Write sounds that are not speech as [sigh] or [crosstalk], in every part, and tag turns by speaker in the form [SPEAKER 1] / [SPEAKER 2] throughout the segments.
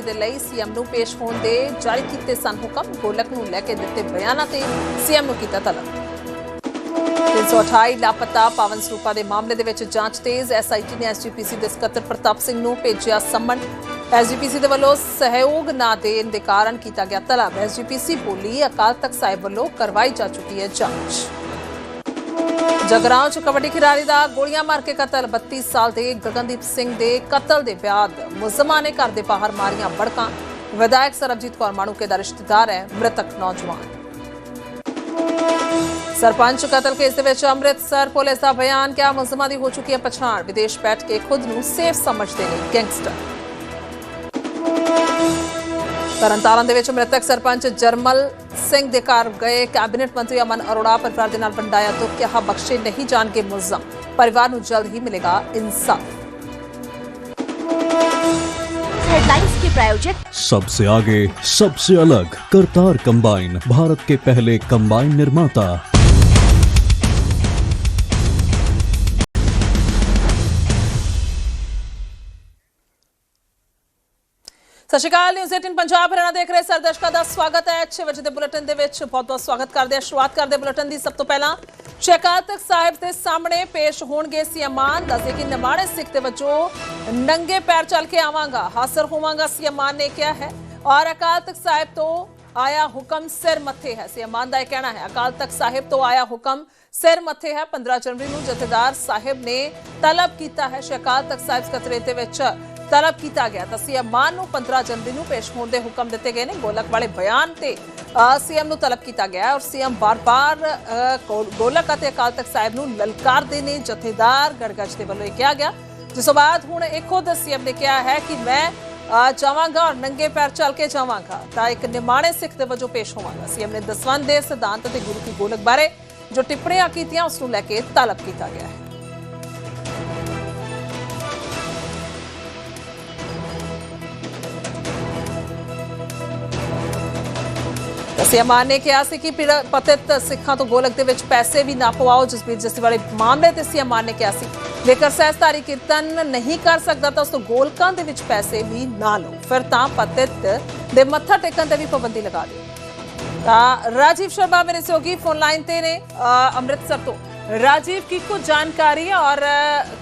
[SPEAKER 1] ਗਿਣਤੀ ਦੇ ਲਈ ਸੀਐਮ ਨੂੰ ਪੇਸ਼ ਹੋਣ ਦੇ ਜਾਰੀ ਕੀਤੇ ਸਨ ਹੁਕਮ ਗੋਲਕ ਨੂੰ ਲੈ ਕੇ ਦਿੱਤੇ ਬਿਆਨਾਂ ਤੇ ਸੀਐਮ ਨੂੰ ਕੀਤਾ ਤਲਬ। 328 ਲਾਪਤਾ ਪਾਵਨ ਸਰੂਪਾ ਦੇ ਮਾਮਲੇ ਦੇ ਵਿੱਚ ਜਾਂਚ ਤੇਜ਼ ਐਸਆਈਟੀ ਨੇ ਐਸਜੀਪੀਸੀ ਦੇ ਸਕੱਤਰ ਪ੍ਰਤਾਪ ਸਿੰਘ ਨੂੰ ਭੇਜਿਆ ਸੰਮਨ ਐਸਜੀਪੀਸੀ ਦੇ ਵੱਲੋਂ ਸਹਿਯੋਗ ਨਾ ਦੇਣ ਦੇ ਕਾਰਨ ਕੀਤਾ ਗਿਆ ਤਲਬ। ਐਸਜੀਪੀਸੀ ਬੋਲੀ ਅਕਾਲ ਤਖਤ ਸਾਹਿਬ ਵੱਲੋਂ ਕਰਵਾਈ ਜਾ ਚੁੱਕੀ ਹੈ ਜਾਂਚ। ਜਗਰਾਉਂ ਚ ਕਬੱਡੀ ਖਿਡਾਰੀ ਦਾ ਗੋਲੀਆਂ ਮਾਰ ਕੇ ਕਤਲ। 32 ਸਾਲ ਦੇ ਗਗਨਦੀਪ ਸਿੰਘ ਦੇ ਕਤਲ ਦੇ ਬਾਅਦ ਮੁਲਜ਼ਮਾਂ ਨੇ ਘਰ ਦੇ ਬਾਹਰ ਮਾਰੀਆਂ ਬੜਕਾਂ ਵਿਧਾਇਕ ਸਰਬਜੀਤ ਕੌਰ ਮਾਣੂਕੇ ਦਾ ਰਿਸ਼ਤੇਦਾਰ ਹੈ ਮ੍ਰਿਤਕ ਨੌਜਵਾਨ। ਸਰਪੰਚ ਕਤਲ ਕੇਸ ਦੇ ਵਿੱਚ ਅੰਮ੍ਰਿਤਸਰ ਪੁਲਿਸ ਦਾ ਬਿਆਨ, ਕਿਹਾ ਮੁਲਜ਼ਮਾਂ ਦੀ ਹੋ ਚੁੱਕੀ ਹੈ ਪਛਾਣ। ਵਿਦੇਸ਼ ਬੈਠ ਕੇ ਖੁਦ ਨੂੰ ਸੇਫ ਸਮਝਦੇ ਨੇ ਗੈਂਗਸਟਰ। ਤਰਨਤਾਰਨ ਦੇ ਵਿੱਚ ਮ੍ਰਿਤਕ ਸਰਪੰਚ ਜਰਮਲ ਸਿੰਘ ਦੇ ਘਰ ਗਏ ਕੈਬਨਿਟ ਮੰਤਰੀ ਅਮਨ ਅਰੋੜਾ ਪਰਿਵਾਰ ਦੇ ਨਾਲ ਵੰਡਾਇਆ ਤੋਂ ਕਿਹਾ ਬਖਸ਼ੇ ਨਹੀਂ ਜਾਣਗੇ ਮੁਲਜ਼ਮ ਪਰਿਵਾਰ ਨੂੰ ਜਲਦ ਹੀ ਮਿਲੇਗਾ ਇਨਸਾਫ
[SPEAKER 2] हेडलाइंस के प्रायोजक
[SPEAKER 3] सबसे आगे सबसे अलग करतार कंबाइन भारत के पहले कंबाइन निर्माता
[SPEAKER 1] ਸਤਿ ਸ਼੍ਰੀ ਅਕਾਲ ਨਿਊਜ਼ 18 ਪੰਜਾਬ ਹਰਿਆਣਾ ਦੇਖ ਰਹੇ ਸਾਰੇ ਦਰਸ਼ਕਾਂ ਦਾ ਸਵਾਗਤ ਹੈ। 6 ਵਜੇ ਦੇ ਬੁਲੇਟਿਨ ਦੇ ਵਿੱਚ ਬਹੁਤ-ਬਹੁਤ ਸਵਾਗਤ ਕਰਦੇ ਹਾਂ। ਸ਼ੁਰੂਆਤ ਕਰਦੇ ਬੁਲੇਟਿਨ ਦੀ ਸਭ ਤੋਂ ਪਹਿਲਾਂ। ਸ਼ਿਕਾਇਤ ਸਾਹਿਬ ਦੇ ਸਾਹਮਣੇ ਪੇਸ਼ ਹੋਣਗੇ ਸੀਐਮਾਨ ਦੱਸੇ ਕਿ ਨਿਮਾਣੇ ਸਿੱਖ ਦੇ ਵਜੋਂ ਨੰਗੇ ਪੈਰ ਚੱਲ ਕੇ ਆਵਾਂਗਾ, ਹਾਜ਼ਰ ਹੋਵਾਂਗਾ ਸੀਐਮਾਨ ਨੇ ਕਿਹਾ ਹੈ। ਔਰ ਅਕਾਲ ਤਖਤ ਸਾਹਿਬ ਤੋਂ ਆਇਆ ਹੁਕਮ ਸਿਰ ਮੱਥੇ ਹੈ। ਸੀਐਮਾਨ ਦਾ ਇਹ ਕਹਿਣਾ ਹੈ, ਅਕਾਲ ਤਖਤ ਸਾਹਿਬ ਤੋਂ ਆਇਆ ਹੁਕਮ ਸਿਰ ਮੱਥੇ ਹੈ। 15 ਜਨਵਰੀ ਨੂੰ ਜਥੇਦਾਰ ਸਾਹਿਬ ਨੇ ਤਲਬ ਕੀਤਾ ਹੈ। ਸ਼ਿਕਾਇਤ ਤਖਤ ਸਾਹਿਬ ਸਕੱਤਰੇਤ ਦੇ ਵਿੱਚ ਤਲਬ ਕੀਤਾ ਗਿਆ। ਤਾਂ ਸੀਐਮ ਮਾਨ ਨੂੰ 15 ਜਨਵਰੀ ਨੂੰ ਪੇਸ਼ ਹੋਣ ਦੇ ਹੁਕਮ ਦਿੱਤੇ ਗਏ ਨੇ। ਗੋਲਕ ਵਾਲੇ ਬਿਆਨ ਤੇ ਸੀਐਮ ਨੂੰ ਤਲਬ ਕੀਤਾ ਗਿਆ ਹੈ ਔਰ ਸੀਐਮ ਬਾਰ-ਬਾਰ ਅ, ਗੋਲਕ ਅਤੇ ਅਕਾਲ ਤਖਤ ਸਾਹਿਬ ਨੂੰ ਲਲਕਾਰਦੇ ਨੇ। ਜਥੇਦਾਰ ਗੜਗੜ ਦੇ ਵੱਲੋਂ ਇਹ ਕਿਹਾ ਗਿਆ। ਜਿਸ ਤੋਂ ਬਾਅਦ ਹੁਣ ਇਹ ਖੁਦ ਸੀਐਮ ਨੇ ਕਿਹਾ ਹੈ ਕਿ ਮੈਂ ਜਾਵਾਂਗਾ ਔਰ ਨੰਗੇ ਪੈਰ ਚੱਲ ਕੇ ਜਾਵਾਂਗਾ। ਤਾਂ ਇੱਕ ਨਿਮਾਣੇ ਸਿੱਖ ਦੇ ਵਜੋਂ ਪੇਸ਼ ਹੋਵਾਂਗਾ। ਸੀਐਮ ਨੇ ਦਸਵੰਦ ਦੇ ਸਿਧਾਂਤ ਅਤੇ ਗੁਰੂ ਕੀ ਗੋਲਕ ਬਾਰੇ ਜੋ ਟਿੱਪਣੀਆਂ ਕੀਤੀਆਂ ਉਸ ਨੂੰ ਲੈ ਕੇ ਤਲਬ ਕੀਤਾ ਗਿਆ ਹੈ। ਸੀਐਮਾਨ ਨੇ ਕਿਹਾ ਸੀ ਕਿ ਪੀੜ- ਪਤਿਤ ਸਿੱਖਾਂ ਤੋਂ ਗੋਲਕ ਦੇ ਵਿੱਚ ਪੈਸੇ ਵੀ ਨਾ ਪਵਾਓ ਜਸਬੀਰ ਜੱਸੀ ਵਾਲੇ ਮਾਮਲੇ ਤੇ ਸੀਐਮਾਨ ਨੇ ਕਿਹਾ ਸੀ। ਜੇਕਰ ਸਹਿਸਧਾਰੀ ਕੀਰਤਨ ਨਹੀਂ ਕਰ ਸਕਦਾ ਤਾਂ ਉਸ ਤੋਂ ਗੋਲਕਾਂ ਦੇ ਵਿੱਚ ਪੈਸੇ ਵੀ ਨਾ ਲਓ। ਫਿਰ ਤਾਂ ਪਤਿਤ ਦੇ ਮੱਥਾ ਟੇਕਣ ਤੇ ਵੀ ਪਾਬੰਦੀ ਲਗਾ ਦਿਓ। ਤਾਂ ਰਾਜੀਵ ਸ਼ਰਮਾ ਮੇਰੇ ਸਹਿਯੋਗੀ ਫੋਨ ਲਾਈਨ ਤੇ ਨੇ ਅੰਮ੍ਰਿਤਸਰ ਤੋਂ। ਰਾਜੀਵ, ਕੀ ਕੁਝ ਜਾਣਕਾਰੀ ਹੈ ਔਰ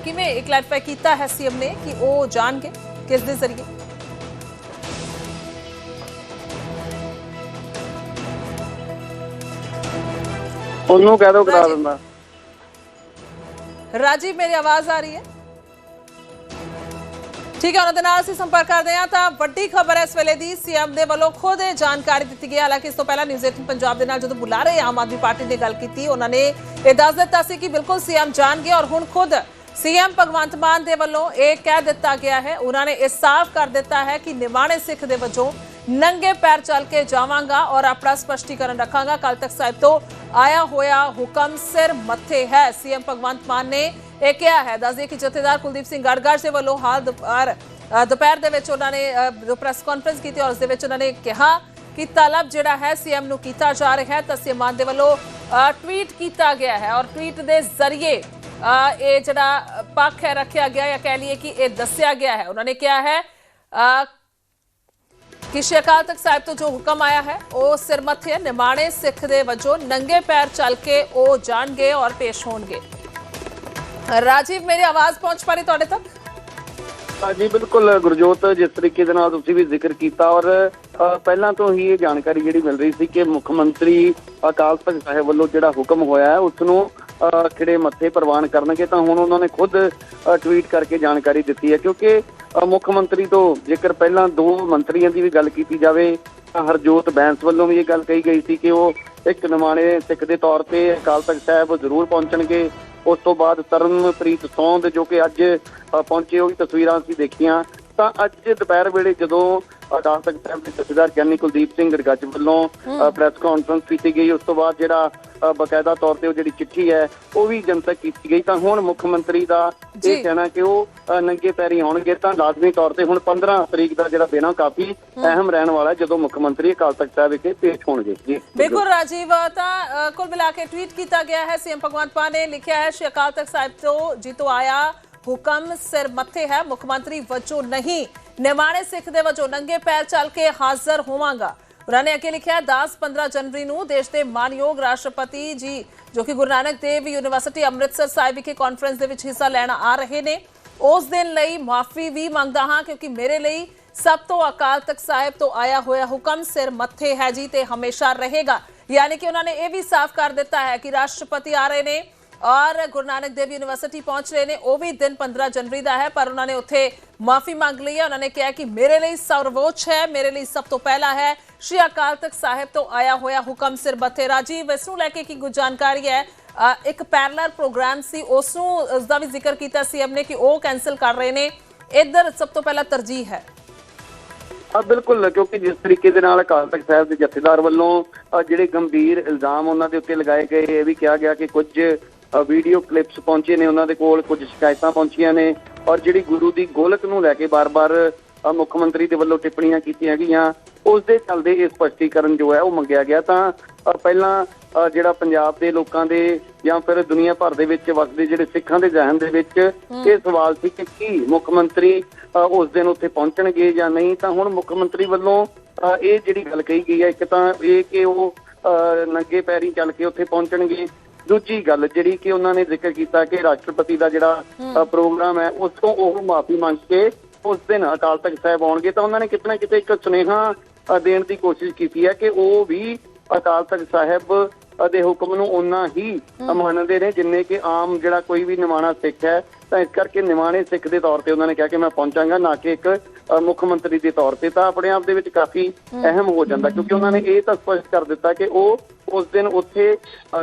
[SPEAKER 1] ਕਿਵੇਂ ਕਲੈਰੀਫਾਈ ਕੀਤਾ ਹੈ ਸੀਐਮ ਨੇ ਕਿ ਉਹ ਜਾਣਗੇ? ਕਿਸ ਦੇ ਜ਼ਰੀਏ?
[SPEAKER 4] ਉਹਨੂੰ ਕਹਿ ਦੋ ਕਰਾ। ਦਿੰਦਾ
[SPEAKER 1] ਰਾਜੀਵ ਮੇਰੀ ਆਵਾਜ਼ ਆ ਰਹੀ ਹੈ ਠੀਕ ਹੈ ਉਹਨਾਂ ਦੇ ਨਾਲ ਅਸੀਂ ਸੰਪਰਕ ਕਰਦੇ ਹਾਂ ਤਾਂ ਵੱਡੀ ਖਬਰ ਇਸ ਵੇਲੇ ਦੀ ਸੀਐਮ ਦੇ ਵੱਲੋਂ ਖੁਦ ਇਹ ਜਾਣਕਾਰੀ ਦਿੱਤੀ ਗਈ। ਹਾਲਾਂਕਿ ਇਸ ਤੋਂ ਪਹਿਲਾਂ ਨਿਊਜ਼ 18 ਪੰਜਾਬ ਦੇ ਨਾਲ ਜਦੋਂ ਬੁਲਾ ਰਹੇ ਆਮ ਆਦਮੀ ਪਾਰਟੀ ਦੀ ਗੱਲ ਕੀਤੀ ਉਹਨਾਂ ਨੇ ਇਹ ਦੱਸ ਦਿੱਤਾ ਸੀ ਕਿ ਬਿਲਕੁਲ ਸੀਐਮ ਜਾਣਗੇ ਔਰ ਹੁਣ ਖੁਦ ਸੀਐਮ ਭਗਵੰਤ ਮਾਨ ਦੇ ਵੱਲੋਂ ਇਹ ਕਹਿ ਦਿੱਤਾ ਗਿਆ ਹੈ ਉਹਨਾਂ ਨੇ ਇਹ ਸਾਫ਼ ਕਰ ਦਿੱਤਾ ਹੈ ਕਿ ਨਿਮਾਣੇ ਸਿੱਖ ਦੇ ਵਜੋਂ ਨੰਗੇ ਪੈਰ ਚੱਲ ਕੇ ਜਾਵਾਂਗਾ ਔਰ ਆਪਣਾ ਸਪਸ਼ਟੀਕਰਨ ਰੱਖਾਂਗਾ ਕੱਲ ਤੱਕ ਸਾਹਿਬ ਤੋਂ ਆਇਆ ਹੋਇਆ ਹੁਕਮ ਸਿਰ ਮੱਥੇ ਹੈ। ਸੀਐਮ ਭਗਵੰਤ ਮਾਨ ਨੇ ਇਹ ਕਿਹਾ ਹੈ। ਦੱਸਦੇ ਕਿ ਜਥੇਦਾਰ ਕੁਲਦੀਪ ਸਿੰਘ ਗੜਗੜ ਦੇ ਵੱਲੋਂ ਹਾਲ ਦੁਪਹਿਰ ਦੁਪਹਿਰ ਦੇ ਵਿੱਚ ਉਹਨਾਂ ਨੇ ਜੋ ਪ੍ਰੈਸ ਕਾਨਫਰੰਸ ਕੀਤੀ ਔਰ ਉਸ ਦੇ ਵਿੱਚ ਉਹਨਾਂ ਨੇ ਕਿਹਾ ਕਿ ਤਲਬ ਜਿਹੜਾ ਹੈ ਸੀਐਮ ਨੂੰ ਕੀਤਾ ਜਾ ਰਿਹਾ ਹੈ। ਤਾਂ ਸੀਐਮ ਮਾਨ ਦੇ ਵੱਲੋਂ ਅ, ਟਵੀਟ ਕੀਤਾ ਗਿਆ ਹੈ ਔਰ ਟਵੀਟ ਦੇ ਜ਼ਰੀਏ ਅ, ਇਹ ਜਿਹੜਾ ਪੱਖ ਹੈ ਰੱਖਿਆ ਗਿਆ ਜਾਂ ਕਹਿ ਲਈਏ ਕਿ ਇਹ ਦੱਸਿਆ ਗਿਆ ਹੈ। ਉਹਨਾਂ ਨੇ ਕਿਹਾ ਹੈ ਅ, ਕਿ ਸ਼੍ਰੀ ਅਕਾਲ ਤਖਤ ਸਾਹਿਬ ਤੋਂ ਜੋ ਹੁਕਮ ਆਇਆ ਹੈ, ਉਹ ਸਿਰ ਨਿਮਾਣੇ ਸਿੱਖ ਦੇ ਵਜੋਂ ਨੰਗੇ ਪੈਰ ਚੱਲ ਕੇ ਉਹ ਜਾਣਗੇ ਔਰ ਪੇਸ਼ ਹੋਣਗੇ। ਰਾਜੀਵ, ਮੇਰੀ ਆਵਾਜ਼ ਪਹੁੰਚ ਪਾ ਰਹੀ ਤੁਹਾਡੇ ਤੱਕ?
[SPEAKER 4] ਹਾਂਜੀ, ਬਿਲਕੁਲ ਗੁਰਜੋਤ, ਜਿਸ ਤਰੀਕੇ ਦੇ ਨਾਲ ਤੁਸੀਂ ਵੀ ਜ਼ਿਕਰ ਕੀਤਾ ਔਰ ਪਹਿਲਾਂ ਤੋਂ ਹੀ ਇਹ ਜਾਣਕਾਰੀ ਜਿਹੜੀ ਮਿਲ ਰਹੀ ਸੀ ਕਿ ਮੁੱਖ ਮੰਤਰੀ ਅਕਾਲ ਤਖਤ ਸਾਹਿਬ ਵੱਲੋਂ ਜਿਹੜਾ ਹੁਕਮ ਹੋਇਆ ਹੈ, ਉਸ ਨੂੰ ਖਿੜੇ ਮੱਥੇ ਪ੍ਰਵਾਨ ਕਰਨਗੇ, ਤਾਂ ਹੁਣ ਉਹਨਾਂ ਨੇ ਖੁਦ ਟਵੀਟ ਕਰਕੇ ਜਾਣਕਾਰੀ ਦਿੱਤੀ ਹੈ, ਕਿਉਂਕਿ ਮੁੱਖ ਮੰਤਰੀ ਤੋਂ ਜੇਕਰ ਪਹਿਲਾਂ ਦੋ ਮੰਤਰੀਆਂ ਦੀ ਵੀ ਗੱਲ ਕੀਤੀ ਜਾਵੇ, ਤਾਂ ਹਰਜੋਤ ਬੈਂਸ ਵੱਲੋਂ ਵੀ ਇਹ ਗੱਲ ਕਹੀ ਗਈ ਸੀ ਕਿ ਉਹ ਇੱਕ ਨਿਮਾਣੇ ਸਿੱਖ ਦੇ ਤੌਰ ਤੇ ਅਕਾਲ ਤਖਤ ਸਾਹਿਬ ਜ਼ਰੂਰ ਪਹੁੰਚਣਗੇ। ਉਸ ਤੋਂ ਬਾਅਦ ਤਰਨਪ੍ਰੀਤ ਸੌਂਦ ਜੋ ਕਿ ਅੱਜ ਪਹੁੰਚੇ ਉਹ ਵੀ ਤਸਵੀਰਾਂ ਅਸੀਂ ਦੇਖੀਆਂ। ਤਾਂ ਅੱਜ ਦੁਪਹਿਰ ਵੇਲੇ ਜਦੋਂ ਅਕਾਲ ਤਖਤ ਸਾਹਿਬ ਦੇ ਜਥੇਦਾਰ ਗਿਆਨੀ ਕੁਲਦੀਪ ਸਿੰਘ ਗਰਗੱਜ ਵੱਲੋਂ ਪ੍ਰੈਸ ਕਾਨਫਰੰਸ ਕੀਤੀ ਗਈ। ਉਸ ਤੋਂ ਬਾਅਦ ਜਿਹੜਾ ਬਕਾਇਦਾ ਤੌਰ ਤੇ ਉਹ ਜਿਹੜੀ ਚਿੱਠੀ ਹੈ ਉਹ ਵੀ ਜਨਤਕ ਕੀਤੀ ਗਈ। ਤਾਂ ਹੁਣ ਮੁੱਖ ਮੰਤਰੀ ਦਾ। ਇਹ ਕਹਿਣਾ ਕਿ ਉਹ ਨੰਗੇ ਪੈਰੀ ਆਉਣਗੇ। ਤਾਂ ਲਾਜ਼ਮੀ ਤੌਰ ਤੇ ਹੁਣ 15 ਤਰੀਕ ਦਾ ਜਿਹੜਾ ਦਿਨ ਕਾਫੀ ਅਹਿਮ ਰਹਿਣ ਵਾਲਾ ਹੈ ਜਦੋਂ ਮੁੱਖ ਮੰਤਰੀ ਅਕਾਲ ਤਖਤ ਸਾਹਿਬ ਵਿਖੇ ਪੇਸ਼ ਹੋਣਗੇ। ਜੀ।
[SPEAKER 1] ਬਿਲਕੁਲ ਰਾਜੀਵ ਤਾਂ ਕੁੱਲ ਮਿਲਾ ਕੇ ਟਵੀਟ ਕੀਤਾ ਗਿਆ ਹੈ। ਸੀਐਮ ਭਗਵੰਤ ਮਾਨ ਨੇ ਲਿਖਿਆ ਹੈ ਸ਼੍ਰੀ ਅਕਾਲ ਤਖਤ ਸਾਹਿਬ ਤੋਂ ਜਿੱਤੋਂ ਆਇਆ ਹੁਕਮ ਸਿਰ ਮੱਥੇ ਹੈ। ਮੁੱਖ ਮੰਤਰੀ ਵਜੋਂ ਨਹੀਂ ਨਿਮਾਣੇ ਸਿੱਖ ਦੇ ਵਜੋਂ ਨੰਗੇ ਪੈਰ ਚੱਲ ਕੇ ਹਾਜ਼ਰ ਹੋਵਾਂਗਾ। ਉਹਨਾਂ ਨੇ ਅੱਗੇ ਲਿਖਿਆ 10-15 ਜਨਵਰੀ ਨੂੰ ਦੇਸ਼ ਦੇ ਮਾਨਯੋਗ ਰਾਸ਼ਟਰਪਤੀ ਜੀ, ਜੋ ਕਿ ਗੁਰੂ ਨਾਨਕ ਦੇਵ ਯੂਨੀਵਰਸਿਟੀ ਅੰਮ੍ਰਿਤਸਰ ਸਾਹਿਬ ਵਿਖੇ ਕਾਨਫਰੰਸ ਦੇ ਵਿੱਚ ਹਿੱਸਾ ਲੈਣ ਆ ਰਹੇ ਨੇ। ਉਸ ਦਿਨ ਲਈ ਮਾਫੀ ਵੀ ਮੰਗਦਾ ਹਾਂ, ਕਿਉਂਕਿ ਮੇਰੇ ਲਈ ਸਭ ਤੋਂ ਅਕਾਲ ਤਖਤ ਸਾਹਿਬ ਤੋਂ ਆਇਆ ਹੋਇਆ ਹੁਕਮ ਸਿਰ ਮੱਥੇ ਹੈ ਜੀ ਤੇ ਹਮੇਸ਼ਾ ਰਹੇਗਾ। ਯਾਨੀ ਕਿ ਉਹਨਾਂ ਨੇ ਇਹ ਵੀ ਸਾਫ਼ ਕਰ ਦਿੱਤਾ ਹੈ ਕਿ ਰਾਸ਼ਟਰਪਤੀ ਆ ਰਹੇ ਨੇ। ਔਰ ਗੁਰੂ ਨਾਨਕ ਦੇਵ ਯੂਨੀਵਰਸਿਟੀ ਪਹੁੰਚ ਰਹੇ ਨੇ, ਉਹ ਵੀ ਦਿਨ 15 ਜਨਵਰੀ ਦਾ ਹੈ, ਪਰ ਉਹਨਾਂ ਨੇ ਉੱਥੇ ਮਾਫੀ ਮੰਗ ਲਈ ਹੈ। ਉਹਨਾਂ ਨੇ ਕਿਹਾ ਕਿ ਮੇਰੇ ਲਈ ਸਰਵੋੱਚ ਹੈ, ਮੇਰੇ ਲਈ ਸਭ ਤੋਂ ਪਹਿਲਾ ਹੈ। ਸ਼੍ਰੀ ਅਕਾਲ ਤਖਤ ਸਾਹਿਬ ਤੋਂ ਆਇਆ ਹੋਇਆ ਹੁਕਮ ਸਿਰ ਮੱਥੇ ਰਾਜੀਵ ਇਸ ਨੂੰ ਲੈ ਕੇ ਕੀ ਕੁਝ ਜਾਣਕਾਰੀ ਹੈ? ਇੱਕ ਪੈਰਲਲ ਪ੍ਰੋਗਰਾਮ ਸੀ, ਉਸ ਨੂੰ, ਉਸ ਦਾ ਵੀ ਜ਼ਿਕਰ ਕੀਤਾ ਸੀ ਨੇ ਕਿ ਉਹ ਕੈਨਸਲ ਕਰ ਰਹੇ ਨੇ। ਇੱਧਰ ਸਭ ਤੋਂ ਪਹਿਲਾਂ ਤਰਜੀਹ ਹੈ।
[SPEAKER 4] ਆ ਬਿਲਕੁਲ, ਕਿਉਂਕਿ ਜਿਸ ਤਰੀਕੇ ਦੇ ਨਾਲ ਅਕਾਲ ਤਖਤ ਸਾਹਿਬ ਦੇ ਜਥੇਦਾਰ ਵੱਲੋਂ ਜਿਹੜੇ ਗੰਭੀਰ ਇਲਜ਼ਾਮ ਉਹਨਾਂ ਦੇ ਉੱਤੇ ਲਗਾਏ ਗਏ, ਇਹ ਵੀ ਕਿਹਾ ਗਿਆ ਕਿ ਕੁਝ ਵੀਡੀਓ ਕਲਿੱਪਸ ਪਹੁੰਚੇ ਨੇ ਉਹਨਾਂ ਦੇ ਕੋਲ ਕੁਝ ਸ਼ਿਕਾਇਤਾਂ ਪਹੁੰਚੀਆਂ ਨੇ। ਔਰ ਜਿਹੜੀ ਗੁਰੂ ਦੀ ਗੋਲਕ ਨੂੰ ਲੈ ਕੇ ਬਾਰ-ਬਾਰ ਮੁੱਖ ਮੰਤਰੀ ਦੇ ਵੱਲੋਂ ਟਿੱਪਣੀਆਂ ਕੀਤੀਆਂ ਗਈਆਂ ਉਸ ਦੇ ਚੱਲਦੇ ਇਹ ਸਪਸ਼ਟੀਕਰਨ ਜੋ ਹੈ ਉਹ ਮੰਗਿਆ ਗਿਆ। ਤਾਂ ਪਹਿਲਾਂ ਜਿਹੜਾ ਪੰਜਾਬ ਦੇ ਲੋਕਾਂ ਦੇ ਜਾਂ ਫਿਰ ਦੁਨੀਆ ਭਰ ਦੇ ਵਿੱਚ ਵਸਦੇ ਜਿਹੜੇ ਸਿੱਖਾਂ ਦੇ ਜ਼ਿਹਨ ਦੇ ਵਿੱਚ ਇਹ ਸਵਾਲ ਸੀ ਕਿ ਕੀ ਮੁੱਖ ਮੰਤਰੀ ਉਸ ਦਿਨ ਉੱਥੇ ਪਹੁੰਚਣਗੇ ਜਾਂ ਨਹੀਂ। ਤਾਂ ਹੁਣ ਮੁੱਖ ਮੰਤਰੀ ਵੱਲੋਂ ਇਹ ਜਿਹੜੀ ਗੱਲ ਕਹੀ ਗਈ ਹੈ ਇੱਕ ਤਾਂ ਇਹ ਕਿ ਉਹ ਨੰਗੇ ਪੈਰੀ ਚੱਲ ਕੇ ਉੱਥੇ ਪਹੁੰਚਣਗੇ। ਦੂਜੀ ਗੱਲ ਜਿਹੜੀ ਕਿ ਉਹਨਾਂ ਨੇ ਜ਼ਿਕਰ ਕੀਤਾ ਕਿ ਰਾਸ਼ਟਰਪਤੀ ਦਾ ਜਿਹੜਾ ਪ੍ਰੋਗਰਾਮ ਹੈ ਉਸ ਤੋਂ ਉਹ ਮਾਫੀ ਮੰਗ ਕੇ ਉਸ ਦਿਨ ਅਕਾਲ ਤਖਤ ਸਾਹਿਬ ਆਉਣਗੇ। ਤਾਂ ਉਹਨਾਂ ਨੇ ਕਿਤੇ ਨਾ ਕਿਤੇ ਇੱਕ ਸੁਨੇਹਾ ਦੇਣ ਦੀ ਕੋਸ਼ਿਸ਼ ਕੀਤੀ ਹੈ ਕਿ ਉਹ ਵੀ ਅਕਾਲ ਤਖਤ ਸਾਹਿਬ ਦੇ ਹੁਕਮ ਨੂੰ ਉਹਨਾਂ ਹੀ ਮੰਨਦੇ ਨੇ ਜਿੰਨੇ ਕਿ ਆਮ ਜਿਹੜਾ ਕੋਈ ਵੀ ਨਿਮਾਣਾ ਸਿੱਖ ਹੈ। ਤਾਂ ਇਸ ਕਰਕੇ ਨਿਮਾਣੇ ਸਿੱਖ ਦੇ ਤੌਰ ਤੇ ਉਹਨਾਂ ਨੇ ਕਿਹਾ ਕਿ ਮੈਂ ਪਹੁੰਚਾਂਗਾ ਨਾ ਕਿ ਇੱਕ ਮੁੱਖ ਮੰਤਰੀ ਦੇ ਤੌਰ ਤੇ। ਤਾਂ ਆਪਣੇ ਆਪ ਦੇ ਵਿੱਚ ਕਾਫੀ ਅਹਿਮ ਹੋ ਜਾਂਦਾ ਕਿਉਂਕਿ ਉਹਨਾਂ ਨੇ ਇਹ ਤਾਂ ਸਪਸ਼ਟ ਕਰ ਦਿੱਤਾ ਕਿ ਉਹ ਉਸ ਦਿਨ ਉੱਥੇ